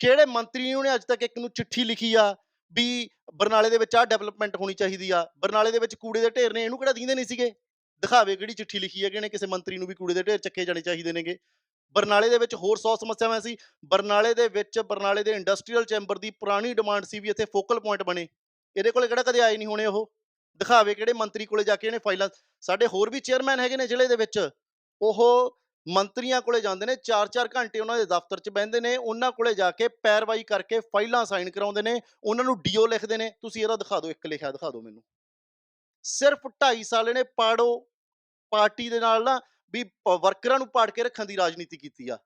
ਕਿਹੜੇ ਮੰਤਰੀ ਨੇ ਉਹਨੇ ਅੱਜ ਤੱਕ ਇੱਕ ਨੂੰ ਚਿੱਠੀ ਲਿਖੀ ਆ ਵੀ ਬਰਨਾਲੇ ਦੇ ਵਿੱਚ ਆਹ ਡਿਵੈਲਪਮੈਂਟ ਹੋਣੀ ਚਾਹੀਦੀ ਆ, ਬਰਨਾਲੇ ਦੇ ਵਿੱਚ ਕੂੜੇ ਦੇ ਢੇਰ ਨੇ, ਇਹਨੂੰ ਕਿਹੜਾ ਦਿੰਦੇ ਨਹੀਂ ਸੀਗੇ? ਦਿਖਾਵੇ ਕਿਹੜੀ ਚਿੱਠੀ ਲਿਖੀ ਹੈ ਕਿ ਇਹਨੇ ਕਿਸੇ ਮੰਤਰੀ ਨੂੰ ਵੀ ਕੂੜੇ ਦੇ ਢੇਰ ਚੱਕੇ ਜਾਣੇ ਚਾਹੀਦੇ ਨੇਗੇ। ਬਰਨਾਲੇ ਦੇ ਵਿੱਚ ਹੋਰ 100 ਸਮੱਸਿਆਵਾਂ ਸੀ। ਬਰਨਾਲੇ ਦੇ ਵਿੱਚ, ਬਰਨਾਲੇ ਦੇ ਇੰਡਸਟਰੀਅਲ ਚੈਂਬਰ ਦੀ ਪੁਰਾਣੀ ਡਿਮਾਂਡ ਸੀ ਵੀ ਇੱਥੇ ਫੋਕਲ ਪੁਆਇੰਟ ਬਣੇ। ਇਹਦੇ ਕੋਲੇ ਕਿਹੜਾ ਕਦੇ ਆਏ ਨਹੀਂ ਹੋਣੇ ਉਹ। ਦਿਖਾਵੇ ਕਿਹੜੇ ਮੰਤਰੀ ਕੋਲੇ ਜਾ ਕੇ ਇਹਨੇ ਫਾਈਲਾਂ। ਸਾਡੇ ਹੋਰ ਵੀ ਚੇਅਰਮੈਨ ਹੈਗੇ ਨੇ ਜ਼ਿਲ੍ਹੇ ਦੇ ਵਿੱਚ। ਉਹ ਮੰਤਰੀਆਂ ਕੋਲੇ ਜਾਂਦੇ ਨੇ 4-4 ਘੰਟੇ ਉਹਨਾਂ ਦੇ ਦਫ਼ਤਰ 'ਚ ਬਹਿੰਦੇ ਨੇ, ਉਹਨਾਂ ਕੋਲੇ ਜਾ ਕੇ ਪੈਰਵਾਈ ਕਰਕੇ ਫਾਈਲਾਂ ਸਾਈਨ ਕਰਾਉਂਦੇ ਨੇ, ਉਹਨਾਂ ਨੂੰ ਡੀਓ ਲਿਖਦੇ ਨੇ। ਤੁਸੀਂ ਇਹਦਾ ਦਿਖਾ ਦਿਓ, ਇੱਕ ਲਿਖਿਆ ਦਿਖਾ ਦਿਓ ਮੈਨੂੰ। ਸਿਰਫ 2.5 ਸਾਲ ਇਹਨੇ ਪਾੜੋ, ਪਾਰਟੀ ਦੇ ਨਾਲ ਨਾ ਵੀ ਵਰਕਰਾਂ ਨੂੰ ਪਾੜ ਕੇ ਰੱਖਣ ਦੀ ਰਾਜਨੀਤੀ ਕੀਤੀ ਆ।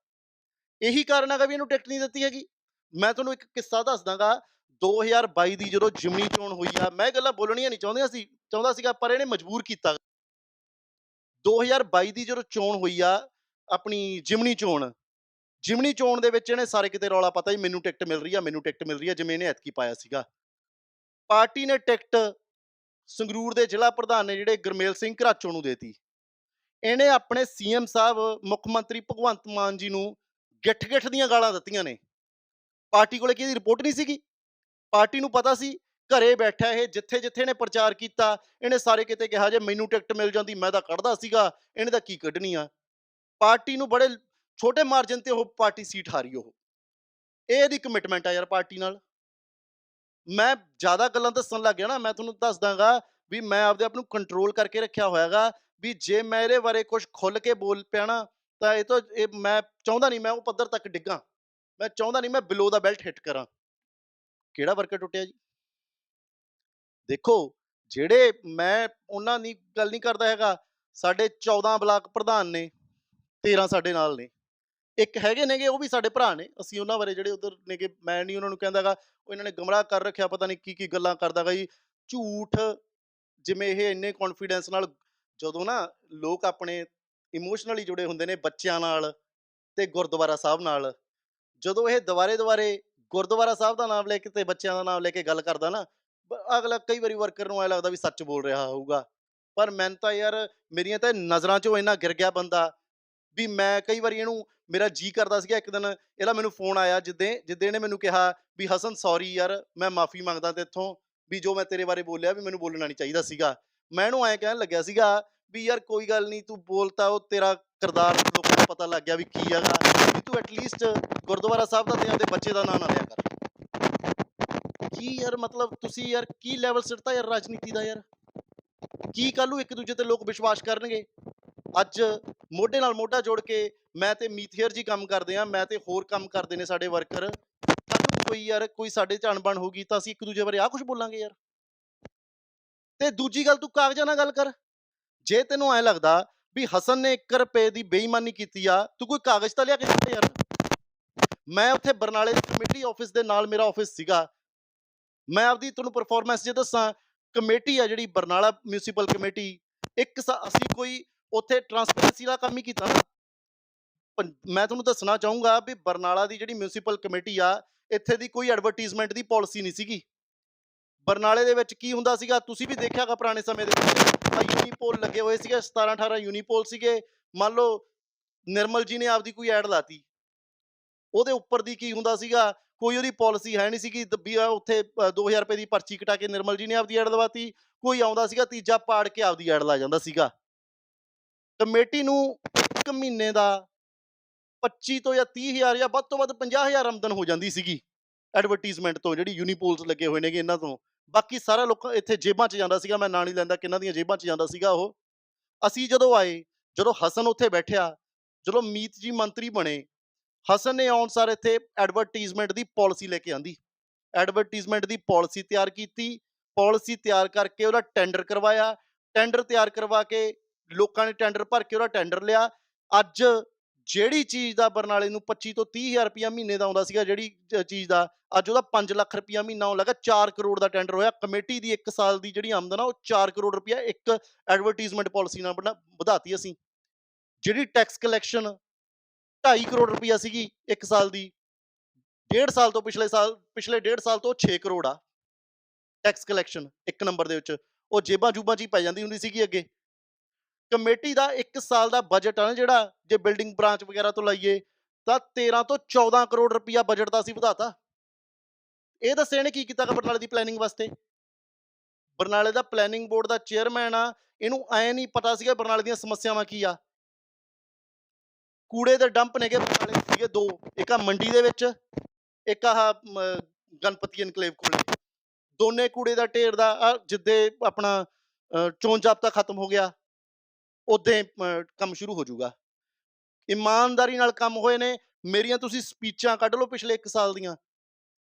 ਇਹੀ ਕਾਰਨ ਹੈਗਾ ਵੀ ਇਹਨੂੰ ਟਿਕਟ ਨਹੀਂ ਦਿੱਤੀ ਹੈਗੀ। ਮੈਂ ਤੁਹਾਨੂੰ ਇੱਕ ਕਿੱਸਾ ਦੱਸ ਦਾਂਗਾ। 2022 ਦੀ ਜਦੋਂ ਜਿਮਨੀ ਚੋਣ ਹੋਈ ਆ, ਮੈਂ ਇਹ ਗੱਲਾਂ ਬੋਲਣੀਆਂ ਨਹੀਂ ਚਾਹੁੰਦੀਆਂ ਸੀ, ਚਾਹੁੰਦਾ ਸੀਗਾ ਪਰ ਇਹਨੇ ਮਜਬੂਰ ਕੀਤਾ। 2022 ਦੀ ਜਦੋਂ ਚੋਣ ਹੋਈ ਆ, ਆਪਣੀ ਜਿਮਨੀ ਚੋਣ ਜਿਮਨੀ ਚੋਣ ਦੇ ਵਿੱਚ ਇਹਨੇ ਸਾਰੇ ਕਿਤੇ ਰੌਲਾ ਪਤਾ ਹੀ ਮੈਨੂੰ ਟਿਕਟ ਮਿਲ ਰਹੀ ਆ, ਮੈਨੂੰ ਟਿਕਟ ਮਿਲ ਰਹੀ ਆ, ਜਿਵੇਂ ਇਹਨੇ ਐਤਕੀ ਪਾਇਆ ਸੀਗਾ। ਪਾਰਟੀ ਨੇ ਟਿਕਟ ਸੰਗਰੂਰ ਦੇ ਜ਼ਿਲ੍ਹਾ ਪ੍ਰਧਾਨ ਨੇ ਜਿਹੜੇ ਗੁਰਮੇਲ ਸਿੰਘ ਘਰਾਚੋਂ ਨੂੰ ਦੇਤੀ ਇਹਨੇ ਆਪਣੇ ਸੀਐਮ ਸਾਹਿਬ, ਮੁੱਖ ਮੰਤਰੀ ਭਗਵੰਤ ਮਾਨ ਜੀ ਨੂੰ ਗਿੱਠ-ਗਿੱਠ ਦੀਆਂ ਗਾਲਾਂ ਦਿੱਤੀਆਂ ਨੇ। ਪਾਰਟੀ ਕੋਲੇ ਕਿਹਦੀ ਰਿਪੋਰਟ ਨਹੀਂ ਸੀਗੀ? ਪਾਰਟੀ ਨੂੰ ਪਤਾ ਸੀ, ਘਰੇ ਬੈਠਾ ਇਹ ਜਿੱਥੇ ਜਿੱਥੇ ਇਹਨੇ ਪ੍ਰਚਾਰ ਕੀਤਾ, ਇਹਨੇ ਸਾਰੇ ਕਿਤੇ ਕਿਹਾ ਜੇ ਮੈਨੂੰ ਟਿਕਟ ਮਿਲ ਜਾਂਦੀ, ਮੈਂ ਤਾਂ ਕੱਢਦਾ ਸੀਗਾ, ਇਹਨੇ ਤਾਂ ਕੀ ਕੱਢਣੀ ਆ? ਪਾਰਟੀ ਨੂੰ ਬੜੇ ਛੋਟੇ ਮਾਰਜਨ ਤੇ ਉਹ ਪਾਰਟੀ ਸੀਟ ਹਾਰੀ ਉਹ। ਇਹ ਇਹਦੀ ਕਮਿਟਮੈਂਟ ਆ ਯਾਰ ਪਾਰਟੀ ਨਾਲ। ਮੈਂ ਜ਼ਿਆਦਾ ਗੱਲਾਂ ਦੱਸਣ ਲੱਗ ਗਿਆ ਨਾ, ਮੈਂ ਤੁਹਾਨੂੰ ਦੱਸ ਦਾਂਗਾ ਵੀ ਮੈਂ ਆਪਦੇ ਆਪ ਨੂੰ ਕੰਟਰੋਲ ਕਰਕੇ ਰੱਖਿਆ ਹੋਇਆਗਾ ਵੀ ਜੇ ਮੈਂ ਇਹਦੇ ਬਾਰੇ ਕੁਝ ਖੁੱਲ ਕੇ ਬੋਲ ਪਿਆ ਨਾ, ਤਾਂ ਇਹ ਤੋਂ ਇਹ ਮੈਂ ਚਾਹੁੰਦਾ ਨਹੀਂ ਮੈਂ ਉਹ ਪੱਧਰ ਤੱਕ ਡਿੱਗਾ। ਮੈਂ ਚਾਹੁੰਦਾ ਨਹੀਂ ਮੈਂ ਬਿਲੋ ਦਾ ਬੈਲਟ ਹਿੱਟ ਕਰਾਂ। ਕਿਹੜਾ ਵਰਕਰ ਟੁੱਟਿਆ ਜੀ? ਦੇਖੋ, ਜਿਹੜੇ ਮੈਂ ਉਹਨਾਂ ਦੀ ਗੱਲ ਨਹੀਂ ਕਰਦਾ ਹੈਗਾ, ਸਾਡੇ 14 ਬਲਾਕ ਪ੍ਰਧਾਨ ਨੇ 13 ਸਾਡੇ ਨਾਲ ਨੇ। ਇੱਕ ਹੈਗੇ ਨੇਗੇ, ਉਹ ਵੀ ਸਾਡੇ ਭਰਾ ਨੇ। ਅਸੀਂ ਉਹਨਾਂ ਬਾਰੇ ਜਿਹੜੇ ਉਧਰ ਨੇਗੇ, ਮੈਂ ਨਹੀਂ ਉਹਨਾਂ ਨੂੰ ਕਹਿੰਦਾਗਾ ਉਹ ਇਹਨਾਂ ਨੇ ਗਮਰਾਹ ਕਰ ਰੱਖਿਆ, ਪਤਾ ਨਹੀਂ ਕੀ ਕੀ ਗੱਲਾਂ ਕਰਦਾਗਾ ਜੀ। ਝੂਠ, ਜਿਵੇਂ ਇਹ ਇੰਨੇ ਕੌਨਫੀਡੈਂਸ ਨਾਲ ਜਦੋਂ ਨਾ ਲੋਕ ਆਪਣੇ ਇਮੋਸ਼ਨਲੀ ਜੁੜੇ ਹੁੰਦੇ ਨੇ ਬੱਚਿਆਂ ਨਾਲ ਤੇ ਗੁਰਦੁਆਰਾ ਸਾਹਿਬ ਨਾਲ, ਜਦੋਂ ਇਹ ਦੁਬਾਰੇ ਦੁਬਾਰੇ ਗੁਰਦੁਆਰਾ ਸਾਹਿਬ ਦਾ ਨਾਮ ਲੈ ਕੇ ਤੇ ਬੱਚਿਆਂ ਦਾ ਨਾਮ ਲੈ ਕੇ ਗੱਲ ਕਰਦਾ ਨਾ ਅਗਲਾ ਕਈ ਵਾਰੀ ਵਰਕਰ ਨੂੰ ਐ ਲੱਗਦਾ ਵੀ ਸੱਚ ਬੋਲ ਰਿਹਾ ਹੋਊਗਾ। ਪਰ ਮੈਂ ਤਾਂ ਯਾਰ ਮੇਰੀਆਂ ਤਾਂ ਨਜ਼ਰਾਂ 'ਚੋਂ ਇੰਨਾ ਗਿਰ ਗਿਆ ਬੰਦਾ ਵੀ ਮੈਂ ਕਈ ਵਾਰੀ ਇਹਨੂੰ ਮੇਰਾ ਜੀ ਕਰਦਾ ਸੀਗਾ ਇੱਕ ਦਿਨ, ਇਹਦਾ ਮੈਨੂੰ ਫੋਨ ਆਇਆ ਜਿੱਦੇ ਜਿੱਦੇ ਇਹਨੇ ਮੈਨੂੰ ਕਿਹਾ ਵੀ ਹਸਨ ਸੌਰੀ ਯਾਰ ਮੈਂ ਮਾਫੀ ਮੰਗਦਾ ਤੇਥੋਂ ਵੀ ਜੋ ਮੈਂ ਤੇਰੇ ਬਾਰੇ ਬੋਲਿਆ ਵੀ ਮੈਨੂੰ ਬੋਲਣਾ ਨਹੀਂ ਚਾਹੀਦਾ ਸੀਗਾ। ਮੈਂ ਇਹਨੂੰ ਐਂ ਕਹਿਣ ਲੱਗਿਆ ਸੀਗਾ ਵੀ ਯਾਰ ਕੋਈ ਗੱਲ ਨਹੀਂ ਤੂੰ ਬੋਲਤਾ ਉਹ ਤੇਰਾ ਕਿਰਦਾਰ ਲੋਕਾਂ ਨੂੰ ਪਤਾ ਲੱਗ ਗਿਆ ਵੀ ਕੀ ਹੈਗਾ, ਵੀ ਤੂੰ ਐਟਲੀਸਟ ਗੁਰਦੁਆਰਾ ਸਾਹਿਬ ਦਾ ਤੇ ਆਪਦੇ ਬੱਚੇ ਦਾ ਨਾਂ ਨਾ ਲਿਆ ਕਰ। ਕੀ ਯਾਰ ਮਤਲਬ ਤੁਸੀਂ ਯਾਰ ਕੀ ਲੈਵਲ ਸਿੱਟਤਾ ਯਾਰ ਰਾਜਨੀਤੀ ਦਾ ਯਾਰ? ਕੀ ਕੱਲ ਨੂੰ ਇੱਕ ਦੂਜੇ ਤੇ ਲੋਕ ਵਿਸ਼ਵਾਸ ਕਰਨਗੇ? ਅੱਜ ਮੋਢੇ ਨਾਲ ਮੋਢਾ ਜੋੜ ਕੇ ਮੈਂ ਤੇ ਮੀਥੇਅਰ ਜੀ ਕੰਮ ਕਰਦੇ ਆ ਮੈਂ ਤੇ ਹੋਰ ਕੰਮ ਕਰਦੇ ਨੇ ਸਾਡੇ ਵਰਕਰ ਕੱਲ ਕੋਈ ਯਾਰ ਕੋਈ ਸਾਡੇ ਚ ਅਣਬਣ ਹੋਗੀ ਤਾਂ ਅਸੀਂ ਇੱਕ ਦੂਜੇ ਬਾਰੇ ਆ ਕੁਝ ਬੋਲਾਂਗੇ ਯਾਰ? ਤੇ ਦੂਜੀ ਗੱਲ ਤੂੰ ਕਾਗਜ਼ਾਂ ਨਾਲ ਗੱਲ ਕਰ। ਜੇ ਤੈਨੂੰ ਐ ਲੱਗਦਾ ਵੀ ਹਸਨ ਨੇ 1 ਰੁਪਏ ਦੀ ਬੇਈਮਾਨੀ ਕੀਤੀ ਆ, ਤੂੰ ਕੋਈ ਕਾਗਜ਼ ਤਾਂ ਲਿਆ ਕੇ ਦਿੱਤਾ ਯਾਰ? ਮੈਂ ਉੱਥੇ ਬਰਨਾਲੇ ਦੀ ਕਮੇਟੀ ਆਫਿਸ ਦੇ ਨਾਲ ਮੇਰਾ ਆਫਿਸ ਸੀਗਾ। ਮੈਂ ਆਪਦੀ ਤੁਹਾਨੂੰ ਪਰਫਾਰਮੈਂਸ ਜੇ ਦੱਸਾਂ, ਕਮੇਟੀ ਆ ਜਿਹੜੀ ਬਰਨਾਲਾ ਮਿਊਨਿਸਪਲ ਕਮੇਟੀ, ਇੱਕ ਸਾ- ਅਸੀਂ ਕੋਈ ਉੱਥੇ ਟਰਾਂਸਪੇਰੈਂਸੀ ਦਾ ਕੰਮ ਹੀ ਕੀਤਾ ਨਾ। ਮੈਂ ਤੁਹਾਨੂੰ ਦੱਸਣਾ ਚਾਹੂੰਗਾ ਵੀ ਬਰਨਾਲਾ ਦੀ ਜਿਹੜੀ ਮਿਊਨਿਸਪਲ ਕਮੇਟੀ ਆ, ਇੱਥੇ ਦੀ ਕੋਈ ਐਡਵਰਟਾਈਜ਼ਮੈਂਟ ਦੀ ਪਾਲਿਸੀ ਨਹੀਂ ਸੀਗੀ। ਬਰਨਾਲੇ ਦੇ ਵਿੱਚ ਕੀ ਹੁੰਦਾ ਸੀਗਾ? ਤੁਸੀਂ ਵੀ ਦੇਖਿਆਗਾ ਪੁਰਾਣੇ ਸਮੇਂ ਦੇ ਵਿੱਚ। ਯੂਨੀਪੋਲ ਲੱਗੇ ਹੋਏ ਸੀਗੇ 17 18 ਯੂਨੀਪੋਲ ਸੀਗੇ। ਮੰਨ ਲਓ ਨਿਰਮਲ ਜੀ ਨੇ ਆਪਦੀ ਕੋਈ ਐਡ ਲਾਤੀ। ਉਹਦੇ ਉੱਪਰ ਦੀ ਕੀ ਹੁੰਦਾ ਸੀਗਾ? ਕੋਈ ਉਹਦੀ ਪਾਲਿਸੀ ਹੈ ਨਹੀਂ ਸੀਗੀ ਵੀ ਉੱਥੇ ਅ, 2000 ਰੁਪਏ ਦੀ ਪਰਚੀ ਕਟਾ ਕੇ ਨਿਰਮਲ ਜੀ ਨੇ ਆਪਦੀ ਐਡ ਲਵਾਤੀ ਕੋਈ ਆਉਂਦਾ ਸੀਗਾ ਤੀਜਾ ਪਾੜ ਕੇ ਆਪਦੀ ਐਡ ਲਾ ਜਾਂਦਾ ਸੀਗਾ। ਕਮੇਟੀ ਨੂੰ ਇੱਕ ਮਹੀਨੇ ਦਾ 25 ਤੋਂ ਜਾਂ 30000 ਜਾਂ ਵੱਧ ਤੋਂ ਵੱਧ 50000 ਆਮਦਨ ਹੋ ਜਾਂਦੀ ਸੀਗੀ। ਐਡਵਰਟਾਈਜ਼ਮੈਂਟ ਤੋਂ ਜਿਹੜੀ ਯੂਨੀਪੋਲਸ ਲੱਗੇ ਹੋਏ ਨੇਗੇ ਇਹਨਾਂ ਤੋਂ। ਬਾਕੀ ਸਾਰਾ ਲੋਕ ਇੱਥੇ ਜੇਬਾਂ 'ਚ ਜਾਂਦਾ ਸੀਗਾ, ਮੈਂ ਨਾਂ ਨਹੀਂ ਲੈਂਦਾ ਕਿੰਨਾਂ ਦੀਆਂ ਜੇਬਾਂ 'ਚ ਜਾਂਦਾ ਸੀਗਾ ਉਹ। ਅਸੀਂ ਜਦੋਂ ਆਏ, ਜਦੋਂ ਹਸਨ ਉੱਥੇ ਬੈਠਿਆ, ਜਦੋਂ ਮੀਤ ਜੀ ਮੰਤਰੀ ਬਣੇ, ਹਸਨ ਨੇ ਆਉਣ ਸਾਰ ਇੱਥੇ ਐਡਵਰਟਾਈਜ਼ਮੈਂਟ ਦੀ ਪਾਲਿਸੀ ਲੈ ਕੇ ਆਂਦੀ। ਐਡਵਰਟਾਈਜ਼ਮੈਂਟ ਦੀ ਪਾਲਿਸੀ ਤਿਆਰ ਕੀਤੀ ਪਾਲਿਸੀ ਤਿਆਰ ਕਰਕੇ ਉਹਦਾ ਟੈਂਡਰ ਕਰਵਾਇਆ। ਟੈਂਡਰ ਤਿਆਰ ਕਰਵਾ ਕੇ ਲੋਕਾਂ ਨੇ ਟੈਂਡਰ ਭਰ ਕੇ ਉਹਦਾ ਟੈਂਡਰ ਲਿਆ। ਅੱਜ ਜਿਹੜੀ ਚੀਜ਼ ਦਾ ਬਰਨਾਲੇ ਨੂੰ 25 ਤੋਂ 30000 ਰੁਪਇਆ ਮਹੀਨੇ ਦਾ ਆਉਂਦਾ ਸੀਗਾ ਜਿਹੜੀ ਚੀਜ਼ ਦਾ, ਅੱਜ ਉਹਦਾ 5 ਲੱਖ ਰੁਪਇਆ ਮਹੀਨਾ ਆਉਣ ਲੱਗਾ 4 ਕਰੋੜ ਦਾ ਟੈਂਡਰ ਹੋਇਆ, ਕਮੇਟੀ ਦੀ 1 ਸਾਲ ਦੀ ਜਿਹੜੀ ਆਮਦਨ ਆ ਉਹ 4 ਕਰੋੜ ਰੁਪਇਆ ਇੱਕ ਐਡਵਰਟਾਈਜ਼ਮੈਂਟ ਪਾਲਿਸੀ ਨਾਲ ਬਣਾ- ਵਧਾਤੀ ਅਸੀਂ। ਜਿਹੜੀ ਟੈਕਸ ਕਲੈਕਸ਼ਨ 2.5 ਕਰੋੜ ਰੁਪਇਆ ਸੀਗੀ 1 ਸਾਲ ਦੀ, ਡੇਢ ਸਾਲ ਤੋਂ ਪਿਛਲੇ ਸਾਲ, ਪਿਛਲੇ ਡੇਢ ਸਾਲ ਤੋਂ 6 ਕਰੋੜ ਆ। ਟੈਕਸ ਕਲੈਕਸ਼ਨ ਇੱਕ ਨੰਬਰ ਦੇ ਵਿੱਚ, ਉਹ ਜੇਬਾਂ ਜੂਬਾਂ 'ਚ ਹੀ ਪੈ ਜਾਂਦੀ ਹੁੰਦੀ ਸੀਗੀ ਅੱਗੇ। ਕਮੇਟੀ ਦਾ 1 ਸਾਲ ਦਾ ਬਜਟ ਆ ਨਾ ਜਿਹੜਾ, ਜੇ ਬਿਲਡਿੰਗ ਬ੍ਰਾਂਚ ਵਗੈਰਾ ਤੋਂ ਲਾਈਏ, ਤਾਂ 13 ਤੋਂ 14 ਕਰੋੜ ਰੁਪਇਆ ਬਜਟ ਦਾ ਅਸੀਂ ਵਧਾਤਾ। ਇਹ ਦੱਸੇ ਨੇ ਕੀ ਕੀਤਾ ਗਾ ਬਰਨਾਲੇ ਦੀ ਪਲੈਨਿੰਗ ਵਾਸਤੇ? ਬਰਨਾਲੇ ਦਾ ਪਲੈਨਿੰਗ ਬੋਰਡ ਦਾ ਚੇਅਰਮੈਨ ਆ, ਇਹਨੂੰ ਐ ਨਹੀਂ ਪਤਾ ਸੀਗਾ ਬਰਨਾਲੇ ਦੀਆਂ ਸਮੱਸਿਆਵਾਂ ਕੀ ਆ। ਕੂੜੇ ਦੇ ਡੰਪ ਨੇਗੇ ਬਰਨਾਲੇ ਸੀਗੇ ਦੋ, ਇੱਕ ਆ ਮੰਡੀ ਦੇ ਵਿੱਚ, ਇੱਕ ਆਹ ਗਣਪਤੀ ਇਨਕਲੇਵ ਕੋਲੇ। ਦੋਨੇ ਕੂੜੇ ਦਾ ਢੇਰ ਦਾ ਆਹ ਜਿੱਦੇ ਆਪਣਾ ਚੋਣ ਜਾਬਤਾ ਖਤਮ ਹੋ ਗਿਆ। ਉਦੋਂ ਕੰਮ ਸ਼ੁਰੂ ਹੋ ਜਾਊਗਾ। ਇਮਾਨਦਾਰੀ ਨਾਲ ਕੰਮ ਹੋਏ ਨੇ, ਮੇਰੀਆਂ ਤੁਸੀਂ ਸਪੀਚਾਂ ਕੱਢ ਲਓ ਪਿਛਲੇ 1 ਸਾਲ ਦੀਆਂ।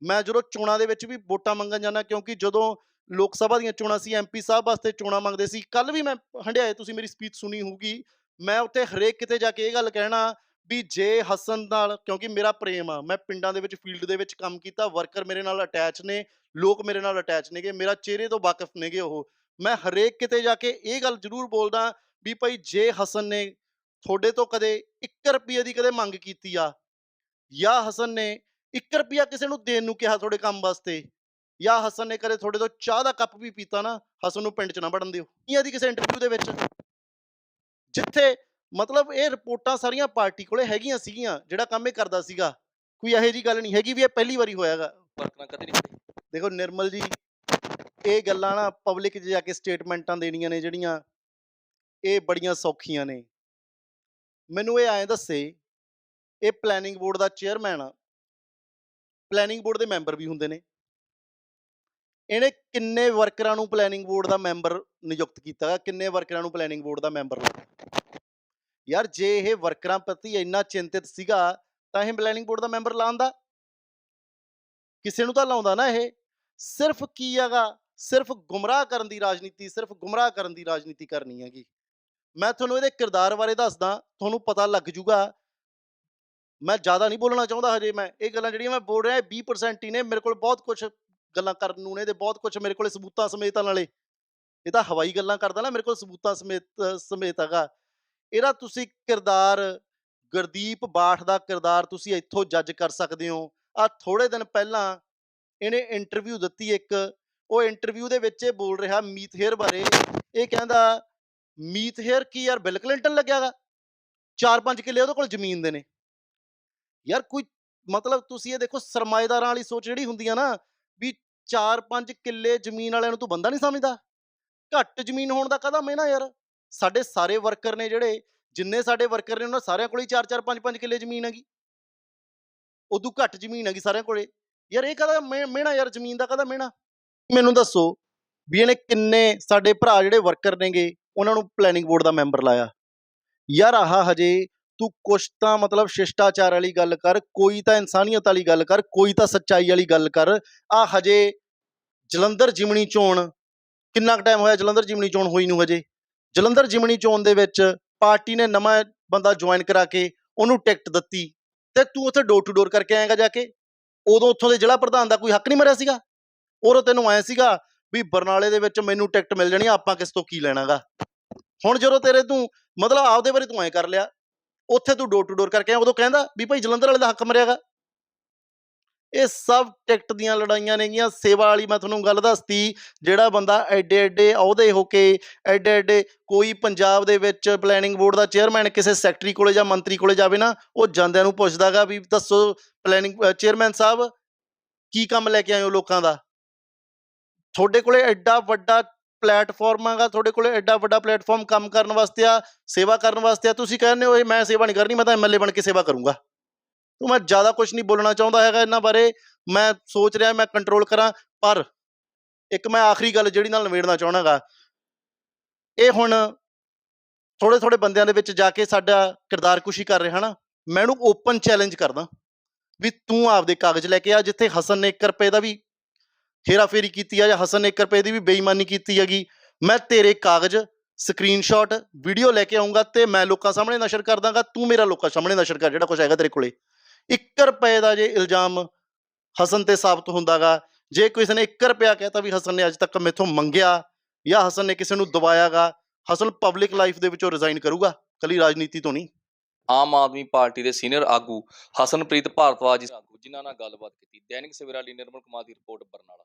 ਮੈਂ ਜਦੋਂ ਚੋਣਾਂ ਦੇ ਵਿੱਚ ਵੀ ਵੋਟਾਂ ਮੰਗਣ ਜਾਂਦਾ ਕਿਉਂਕਿ ਜਦੋਂ ਲੋਕ ਸਭਾ ਦੀਆਂ ਚੋਣਾਂ ਸੀ ਐਮਪੀ ਸਾਹਿਬ ਵਾਸਤੇ ਚੋਣਾਂ ਮੰਗਦੇ ਸੀ ਕੱਲ ਵੀ ਮੈਂ ਹੰਡਿਆਏ, ਤੁਸੀਂ ਮੇਰੀ ਸਪੀਚ ਸੁਣੀ ਹੋਊਗੀ। ਮੈਂ ਉੱਥੇ ਹਰੇਕ ਕਿਤੇ ਜਾ ਕੇ ਇਹ ਗੱਲ ਕਹਿਣਾ ਵੀ ਜੇ ਹਸਨ ਨਾਲ, ਕਿਉਂਕਿ ਮੇਰਾ ਪ੍ਰੇਮ ਆ, ਮੈਂ ਪਿੰਡਾਂ ਦੇ ਵਿੱਚ, ਫੀਲਡ ਦੇ ਵਿੱਚ ਕੰਮ ਕੀਤਾ, ਵਰਕਰ ਮੇਰੇ ਨਾਲ ਅਟੈਚ ਨੇ, ਲੋਕ ਮੇਰੇ ਨਾਲ ਅਟੈਚ ਨੇਗੇ, ਮੇਰਾ ਚਿਹਰੇ ਤੋਂ ਵਾਕਿਫ ਨੇਗੇ ਉਹ। ਮੈਂ ਹਰੇਕ ਕਿਤੇ ਜਾ ਕੇ ਇਹ ਗੱਲ ਜ਼ਰੂਰ ਬੋਲਦਾ ਵੀ ਭਾਈ ਜੇ ਹਸਨ ਨੇ ਤੁਹਾਡੇ ਤੋਂ ਕਦੇ 1 ਰੁਪਏ ਦੀ ਕਦੇ ਮੰਗ ਕੀਤੀ ਆ ਜਾਂ ਹਸਨ ਨੇ 1 ਰੁਪਿਆ ਕਿਸੇ ਨੂੰ ਦੇਣ ਨੂੰ ਕਿਹਾ ਤੁਹਾਡੇ ਕੰਮ ਵਾਸਤੇ ਜਾਂ ਹਸਨ ਨੇ ਕਦੇ ਤੁਹਾਡੇ ਤੋਂ ਚਾਹ ਦਾ ਕੱਪ ਵੀ ਪੀਤਾ ਨਾ ਹਸਨ ਨੂੰ ਪਿੰਡ 'ਚ ਨਾ ਵੜਨ ਦਿਓ ਇਹ ਦੀ ਕਿਸੇ ਇੰਟਰਵਿਊ ਦੇ ਵਿੱਚ। ਜਿੱਥੇ ਮਤਲਬ ਇਹ ਰਿਪੋਰਟਾਂ ਸਾਰੀਆਂ ਪਾਰਟੀ ਕੋਲੇ ਹੈਗੀਆਂ ਸੀਗੀਆਂ ਜਿਹੜਾ ਕੰਮ ਇਹ ਕਰਦਾ ਸੀਗਾ ਕੋਈ ਇਹੋ ਜੀ ਗੱਲ ਨਹੀਂ ਹੈਗੀ ਵੀ ਇਹ ਪਹਿਲੀ ਵਾਰੀ ਹੋਇਆਗਾ ਵਰਕਰਾਂ ਕਦੇ ਨਹੀਂ ਦੇਖੋ ਨਿਰਮਲ ਜੀ ਇਹ ਗੱਲਾਂ ਨਾ ਪਬਲਿਕ 'ਚ ਜਾ ਕੇ ਸਟੇਟਮੈਂਟਾਂ ਦੇਣੀਆਂ ਨੇ ਜਿਹੜੀਆਂ ਇਹ ਬੜੀਆਂ ਸੌਖੀਆਂ ਨੇ। ਮੈਨੂੰ ਇਹ ਐਂ ਦੱਸੇ, ਇਹ ਪਲੈਨਿੰਗ ਬੋਰਡ ਦਾ ਚੇਅਰਮੈਨ ਆ। ਪਲੈਨਿੰਗ ਬੋਰਡ ਦੇ ਮੈਂਬਰ ਵੀ ਹੁੰਦੇ ਨੇ। ਇਹਨੇ ਕਿੰਨੇ ਵਰਕਰਾਂ ਨੂੰ ਪਲੈਨਿੰਗ ਬੋਰਡ ਦਾ ਮੈਂਬਰ ਨਿਯੁਕਤ ਕੀਤਾ ਗਾ, ਕਿੰਨੇ ਵਰਕਰਾਂ ਨੂੰ ਪਲੈਨਿੰਗ ਬੋਰਡ ਦਾ ਮੈਂਬਰ ਯਾਰ, ਜੇ ਇਹ ਵਰਕਰਾਂ ਪ੍ਰਤੀ ਇੰਨਾ ਚਿੰਤਿਤ ਸੀਗਾ, ਤਾਂ ਇਹ ਪਲੈਨਿੰਗ ਬੋਰਡ ਦਾ ਮੈਂਬਰ ਲਾਉਂਦਾ ਕਿਸੇ ਨੂੰ ਤਾਂ ਲਾਉਂਦਾ ਨਾ ਇਹ। ਸਿਰਫ ਕੀ ਹੈਗਾ? ਸਿਰਫ ਗੁੰਮਰਾਹ ਕਰਨ ਦੀ ਰਾਜਨੀਤੀ, ਸਿਰਫ ਗੁੰਮਰਾਹ ਕਰਨ ਦੀ ਰਾਜਨੀਤੀ ਕਰਨੀ ਹੈਗੀ। ਮੈਂ ਤੁਹਾਨੂੰ ਇਹਦੇ ਕਿਰਦਾਰ ਬਾਰੇ ਦੱਸਦਾ, ਤੁਹਾਨੂੰ ਪਤਾ ਲੱਗ ਜੂਗਾ। ਮੈਂ ਜ਼ਿਆਦਾ ਨਹੀਂ ਬੋਲਣਾ ਚਾਹੁੰਦਾ ਹਜੇ ਮੈਂ, ਇਹ ਗੱਲਾਂ ਜਿਹੜੀਆਂ ਮੈਂ ਬੋਲ ਰਿਹਾ, ਇਹ 20% ਹੀ ਨੇ, ਮੇਰੇ ਕੋਲ ਬਹੁਤ ਕੁਝ ਗੱਲਾਂ ਕਰਨ ਨੂੰ ਨੇ ਇਹਦੇ ਬਹੁਤ ਕੁਝ ਮੇਰੇ ਕੋਲ ਸਬੂਤਾਂ ਸਮੇਤ ਨਾਲੇ। ਇਹ ਤਾਂ ਹਵਾਈ ਗੱਲਾਂ ਕਰਦਾ ਨਾ, ਮੇਰੇ ਕੋਲ ਸਬੂਤਾਂ ਸਮੇਤ ਸਮੇਤ ਹੈਗਾ। ਇਹਦਾ ਤੁਸੀਂ ਕਿਰਦਾਰ, ਗੁਰਦੀਪ ਬਾਠ ਦਾ ਕਿਰਦਾਰ ਤੁਸੀਂ ਇੱਥੋਂ ਜੱਜ ਕਰ ਸਕਦੇ ਹੋ। ਆ ਥੋੜੇ ਦਿਨ ਪਹਿਲਾਂ ਇਹਨੇ ਇੰਟਰਵਿਊ ਦਿੱਤੀ ਇੱਕ, ਉਹ ਇੰਟਰਵਿਊ ਦੇ ਵਿੱਚ ਇਹ ਬੋਲ ਰਿਹਾ ਮੀਤ ਬਾਰੇ। ਇਹ ਕਹਿੰਦਾ ਮੀਤ ਹੇਅਰ ਕੀ ਯਾਰ, ਬਿਲ ਕਲਿੰਟਨ ਲੱਗਿਆਗਾ 4-5 ਕਿੱਲੇ ਉਹਦੇ ਕੋਲ ਜ਼ਮੀਨ ਦੇ ਨੇ। ਯਾਰ ਕੋਈ ਮਤਲਬ ਤੁਸੀਂ ਇਹ ਦੇਖੋ ਸਰਮਾਏਦਾਰਾਂ ਵਾਲੀ ਸੋਚ ਜਿਹੜੀ ਹੁੰਦੀ ਆ ਨਾ, ਵੀ 4-5 ਕਿੱਲੇ ਜ਼ਮੀਨ ਵਾਲਿਆਂ ਨੂੰ ਤੂੰ ਬੰਦਾ ਨਹੀਂ ਸਮਝਦਾ। ਘੱਟ ਜ਼ਮੀਨ ਹੋਣ ਦਾ ਕਦਮ ਹੈ ਨਾ ਯਾਰ? ਸਾਡੇ ਸਾਰੇ ਵਰਕਰ ਨੇ ਜਿਹੜੇ, ਜਿੰਨੇ ਸਾਡੇ ਵਰਕਰ ਨੇ ਉਹਨਾਂ ਸਾਰਿਆਂ ਕੋਲ ਹੀ 4-4 5-5 ਕਿੱਲੇ ਜ਼ਮੀਨ ਹੈਗੀ। ਉਦੋਂ ਘੱਟ ਜ਼ਮੀਨ ਹੈਗੀ ਸਾਰਿਆਂ ਕੋਲੇ। ਯਾਰ ਇਹ ਕਦਾ ਮਿਹਣਾ ਯਾਰ, ਜ਼ਮੀਨ ਦਾ ਕਦਾ ਮਿਹਣਾ? ਮੈਨੂੰ ਦੱਸੋ ਵੀ ਇਹਨੇ ਕਿੰਨੇ ਸਾਡੇ ਭਰਾ ਜਿਹੜੇ ਵਰਕਰ ਨੇਗੇ ਉਹਨਾਂ ਨੂੰ ਪਲੈਨਿੰਗ ਬੋਰਡ ਦਾ ਮੈਂਬਰ ਲਾਇਆ। ਯਾਰ ਆਹ ਹਜੇ ਤੂੰ ਕੁਛ ਤਾਂ ਮਤਲਬ ਸ਼ਿਸ਼ਟਾਚਾਰ ਵਾਲੀ ਗੱਲ ਕਰ, ਕੋਈ ਤਾਂ ਇਨਸਾਨੀਅਤ ਵਾਲੀ ਗੱਲ ਕਰ, ਕੋਈ ਤਾਂ ਸੱਚਾਈ ਵਾਲੀ ਗੱਲ ਕਰ। ਆ ਹਜੇ ਜਲੰਧਰ ਜਿਮਣੀ ਚੋਣ, ਕਿੰਨਾ ਕੁ ਟਾਈਮ ਹੋਇਆ ਜਲੰਧਰ ਜਿਮਣੀ ਚੋਣ ਹੋਈ ਨੂੰ ਹਜੇ? ਜਲੰਧਰ ਜਿਮਣੀ ਚੋਣ ਦੇ ਵਿੱਚ ਪਾਰਟੀ ਨੇ ਨਵਾਂ ਬੰਦਾ ਜੁਆਇਨ ਕਰਾ ਕੇ ਉਹਨੂੰ ਟਿਕਟ ਦਿੱਤੀ ਤੇ ਤੂੰ ਉੱਥੇ ਡੋਰ ਟੂ ਡੋਰ ਕਰਕੇ ਆਏਗਾ ਜਾ ਕੇ। ਉਦੋਂ ਉੱਥੋਂ ਦੇ ਜ਼ਿਲ੍ਹਾ ਪ੍ਰਧਾਨ ਦਾ ਕੋਈ ਹੱਕ ਨਹੀਂ ਮਰਿਆ ਸੀਗਾ। ਉਦੋਂ ਤੈਨੂੰ ਐ ਸੀਗਾ ਵੀ ਬਰਨਾਲੇ ਦੇ ਵਿੱਚ ਮੈਨੂੰ ਟਿਕਟ ਮਿਲ ਜਾਣੀ ਆਪਾਂ ਕਿਸ ਤੋਂ ਕੀ ਲੈਣਾਗਾ? ਹੁਣ ਜਦੋਂ ਤੇਰੇ ਤੂੰ ਮਤਲਬ ਆਪਦੇ ਬਾਰੇ ਤੂੰ ਐ ਕਰ ਲਿਆ, ਉੱਥੇ ਤੂੰ ਡੋਰ ਟੂ ਡੋਰ ਕਰਕੇ ਆਇਆ ਉਦੋਂ ਕਹਿੰਦਾ ਵੀ ਭਾਈ ਜਲੰਧਰ ਵਾਲੇ ਦਾ ਹੱਕ ਮਰਿਆਗਾ ਇਹ ਸਭ ਟਿਕਟ ਦੀਆਂ ਲੜਾਈਆਂ ਨੇਗੀਆਂ, ਸੇਵਾ ਵਾਲੀ ਮੈਂ ਤੁਹਾਨੂੰ ਗੱਲ ਦੱਸਤੀ, ਜਿਹੜਾ ਬੰਦਾ ਐਡੇ ਐਡੇ ਅਹੁਦੇ ਹੋ ਕੇ, ਐਡੇ ਐਡੇ ਕੋਈ ਪੰਜਾਬ ਦੇ ਵਿੱਚ ਪਲੈਨਿੰਗ ਬੋਰਡ ਦਾ ਚੇਅਰਮੈਨ ਕਿਸੇ ਸੈਕਟਰੀ ਕੋਲੇ ਜਾਂ ਮੰਤਰੀ ਕੋਲੇ ਜਾਵੇ ਨਾ, ਉਹ ਜਾਂਦਿਆਂ ਨੂੰ ਪੁੱਛਦਾਗਾ ਵੀ ਦੱਸੋ ਪਲੈਨਿੰਗ ਚੇਅਰਮੈਨ ਸਾਹਿਬ ਕੀ ਕੰਮ ਲੈ ਕੇ ਆਏ ਹੋ ਲੋਕਾਂ ਦਾ? ਤੁਹਾਡੇ ਕੋਲੇ ਐਡਾ ਵੱਡਾ ਪਲੇਟਫਾਰਮ ਹੈਗਾ ਤੁਹਾਡੇ ਕੋਲ ਐਡਾ ਵੱਡਾ ਪਲੇਟਫਾਰਮ ਕੰਮ ਕਰਨ ਵਾਸਤੇ ਆ, ਸੇਵਾ ਕਰਨ ਵਾਸਤੇ ਆ, ਤੁਸੀਂ ਕਹਿੰਦੇ ਹੋ, ਇਹ ਮੈਂ ਸੇਵਾ ਨਹੀਂ ਕਰਨੀ, ਮੈਂ ਤਾਂ ਐਮਐਲਏ ਬਣ ਕੇ ਸੇਵਾ ਕਰੂੰਗਾ। ਤੋ ਮੈਂ ਜ਼ਿਆਦਾ ਕੁਝ ਨਹੀਂ ਬੋਲਣਾ ਚਾਹੁੰਦਾ ਹੈਗਾ ਇਹਨਾਂ ਬਾਰੇ, ਮੈਂ ਸੋਚ ਰਿਹਾ ਮੈਂ ਕੰਟਰੋਲ ਕਰਾਂ, ਪਰ ਇੱਕ ਮੈਂ ਆਖਰੀ ਗੱਲ ਜਿਹੜੀ ਨਾਲ ਨਿਬੇੜਨਾ ਚਾਹਣਾਗਾ ਇਹ ਹੁਣ ਥੋੜੇ ਥੋੜੇ ਬੰਦਿਆਂ ਦੇ ਵਿੱਚ ਜਾ ਕੇ ਸਾਡਾ ਕਿਰਦਾਰ ਕੁਸ਼ੀ ਕਰ ਰਿਹਾ ਨਾ, ਮੈਂ ਇਹਨੂੰ ਓਪਨ ਚੈਲੰਜ ਕਰਦਾ ਵੀ ਤੂੰ ਆਪਦੇ ਕਾਗਜ਼ ਲੈ ਕੇ ਆ, ਜਿੱਥੇ ਹਸਨ ਨੇ 1 ਰੁਪਏ ਦਾ ਵੀ ਹੇਰਾਫੇਰੀ ਕੀਤੀ ਆ ਜਾਂ ਹਸਨ ਨੇ 1 ਰੁਪਏ ਦੀ ਵੀ ਬੇਈਮਾਨੀ ਕੀਤੀ ਹੈਗੀ। ਮੈਂ ਤੇਰੇ ਕਾਗਜ਼ ਸਕਰੀਨਸ਼ਾਟ ਵੀਡੀਓ ਲੈ ਕੇ ਆਉਂਗਾ ਤੇ ਮੈਂ ਲੋਕਾਂ ਸਾਹਮਣੇ ਨਸ਼ਰ ਕਰ ਦਾਂਗਾ, ਤੂੰ ਮੇਰਾ ਲੋਕਾਂ ਸਾਹਮਣੇ ਨਸ਼ਰ ਕਰ ਜਿਹੜਾ ਕੁਝ ਹੈਗਾ ਤੇਰੇ ਕੋਲੇ। 1 ਰੁਪਏ ਦਾ ਜੇ ਇਲਜ਼ਾਮ ਹਸਨ ਤੇ ਸਾਬਤ ਹੁੰਦਾਗਾ, ਜੇ ਕਿਸੇ ਨੇ 1 ਰੁਪਿਆ ਕਹਤਾ ਵੀ ਹਸਨ ਨੇ ਅੱਜ ਤੱਕ ਮੈਥੋਂ ਮੰਗਿਆ ਜਾਂ ਹਸਨ ਨੇ ਕਿਸੇ ਨੂੰ ਦਬਾਇਆਗਾ, ਹਸਨ ਪਬਲਿਕ ਲਾਈਫ ਦੇ ਵਿੱਚੋਂ ਰਿਜ਼ਾਈਨ ਕਰੂਗਾ, ਕੱਲੀ ਰਾਜਨੀਤੀ ਤੋਂ ਨਹੀਂ। ਆਮ ਆਦਮੀ ਪਾਰਟੀ ਦੇ ਸੀਨੀਅਰ ਆਗੂ ਹਸਨਪ੍ਰੀਤ ਭਾਰਤਵਾਜ ਜਿਨ੍ਹਾਂ ਨਾਲ ਗੱਲਬਾਤ ਕੀਤੀ, ਦੈਨਿਕ ਸਵੇਰਾ ਲਈ ਨਿਰਮਲ ਕੁਮਾਰ ਦੀ ਰਿਪੋਰਟ ਬਰਨਾਲਾ।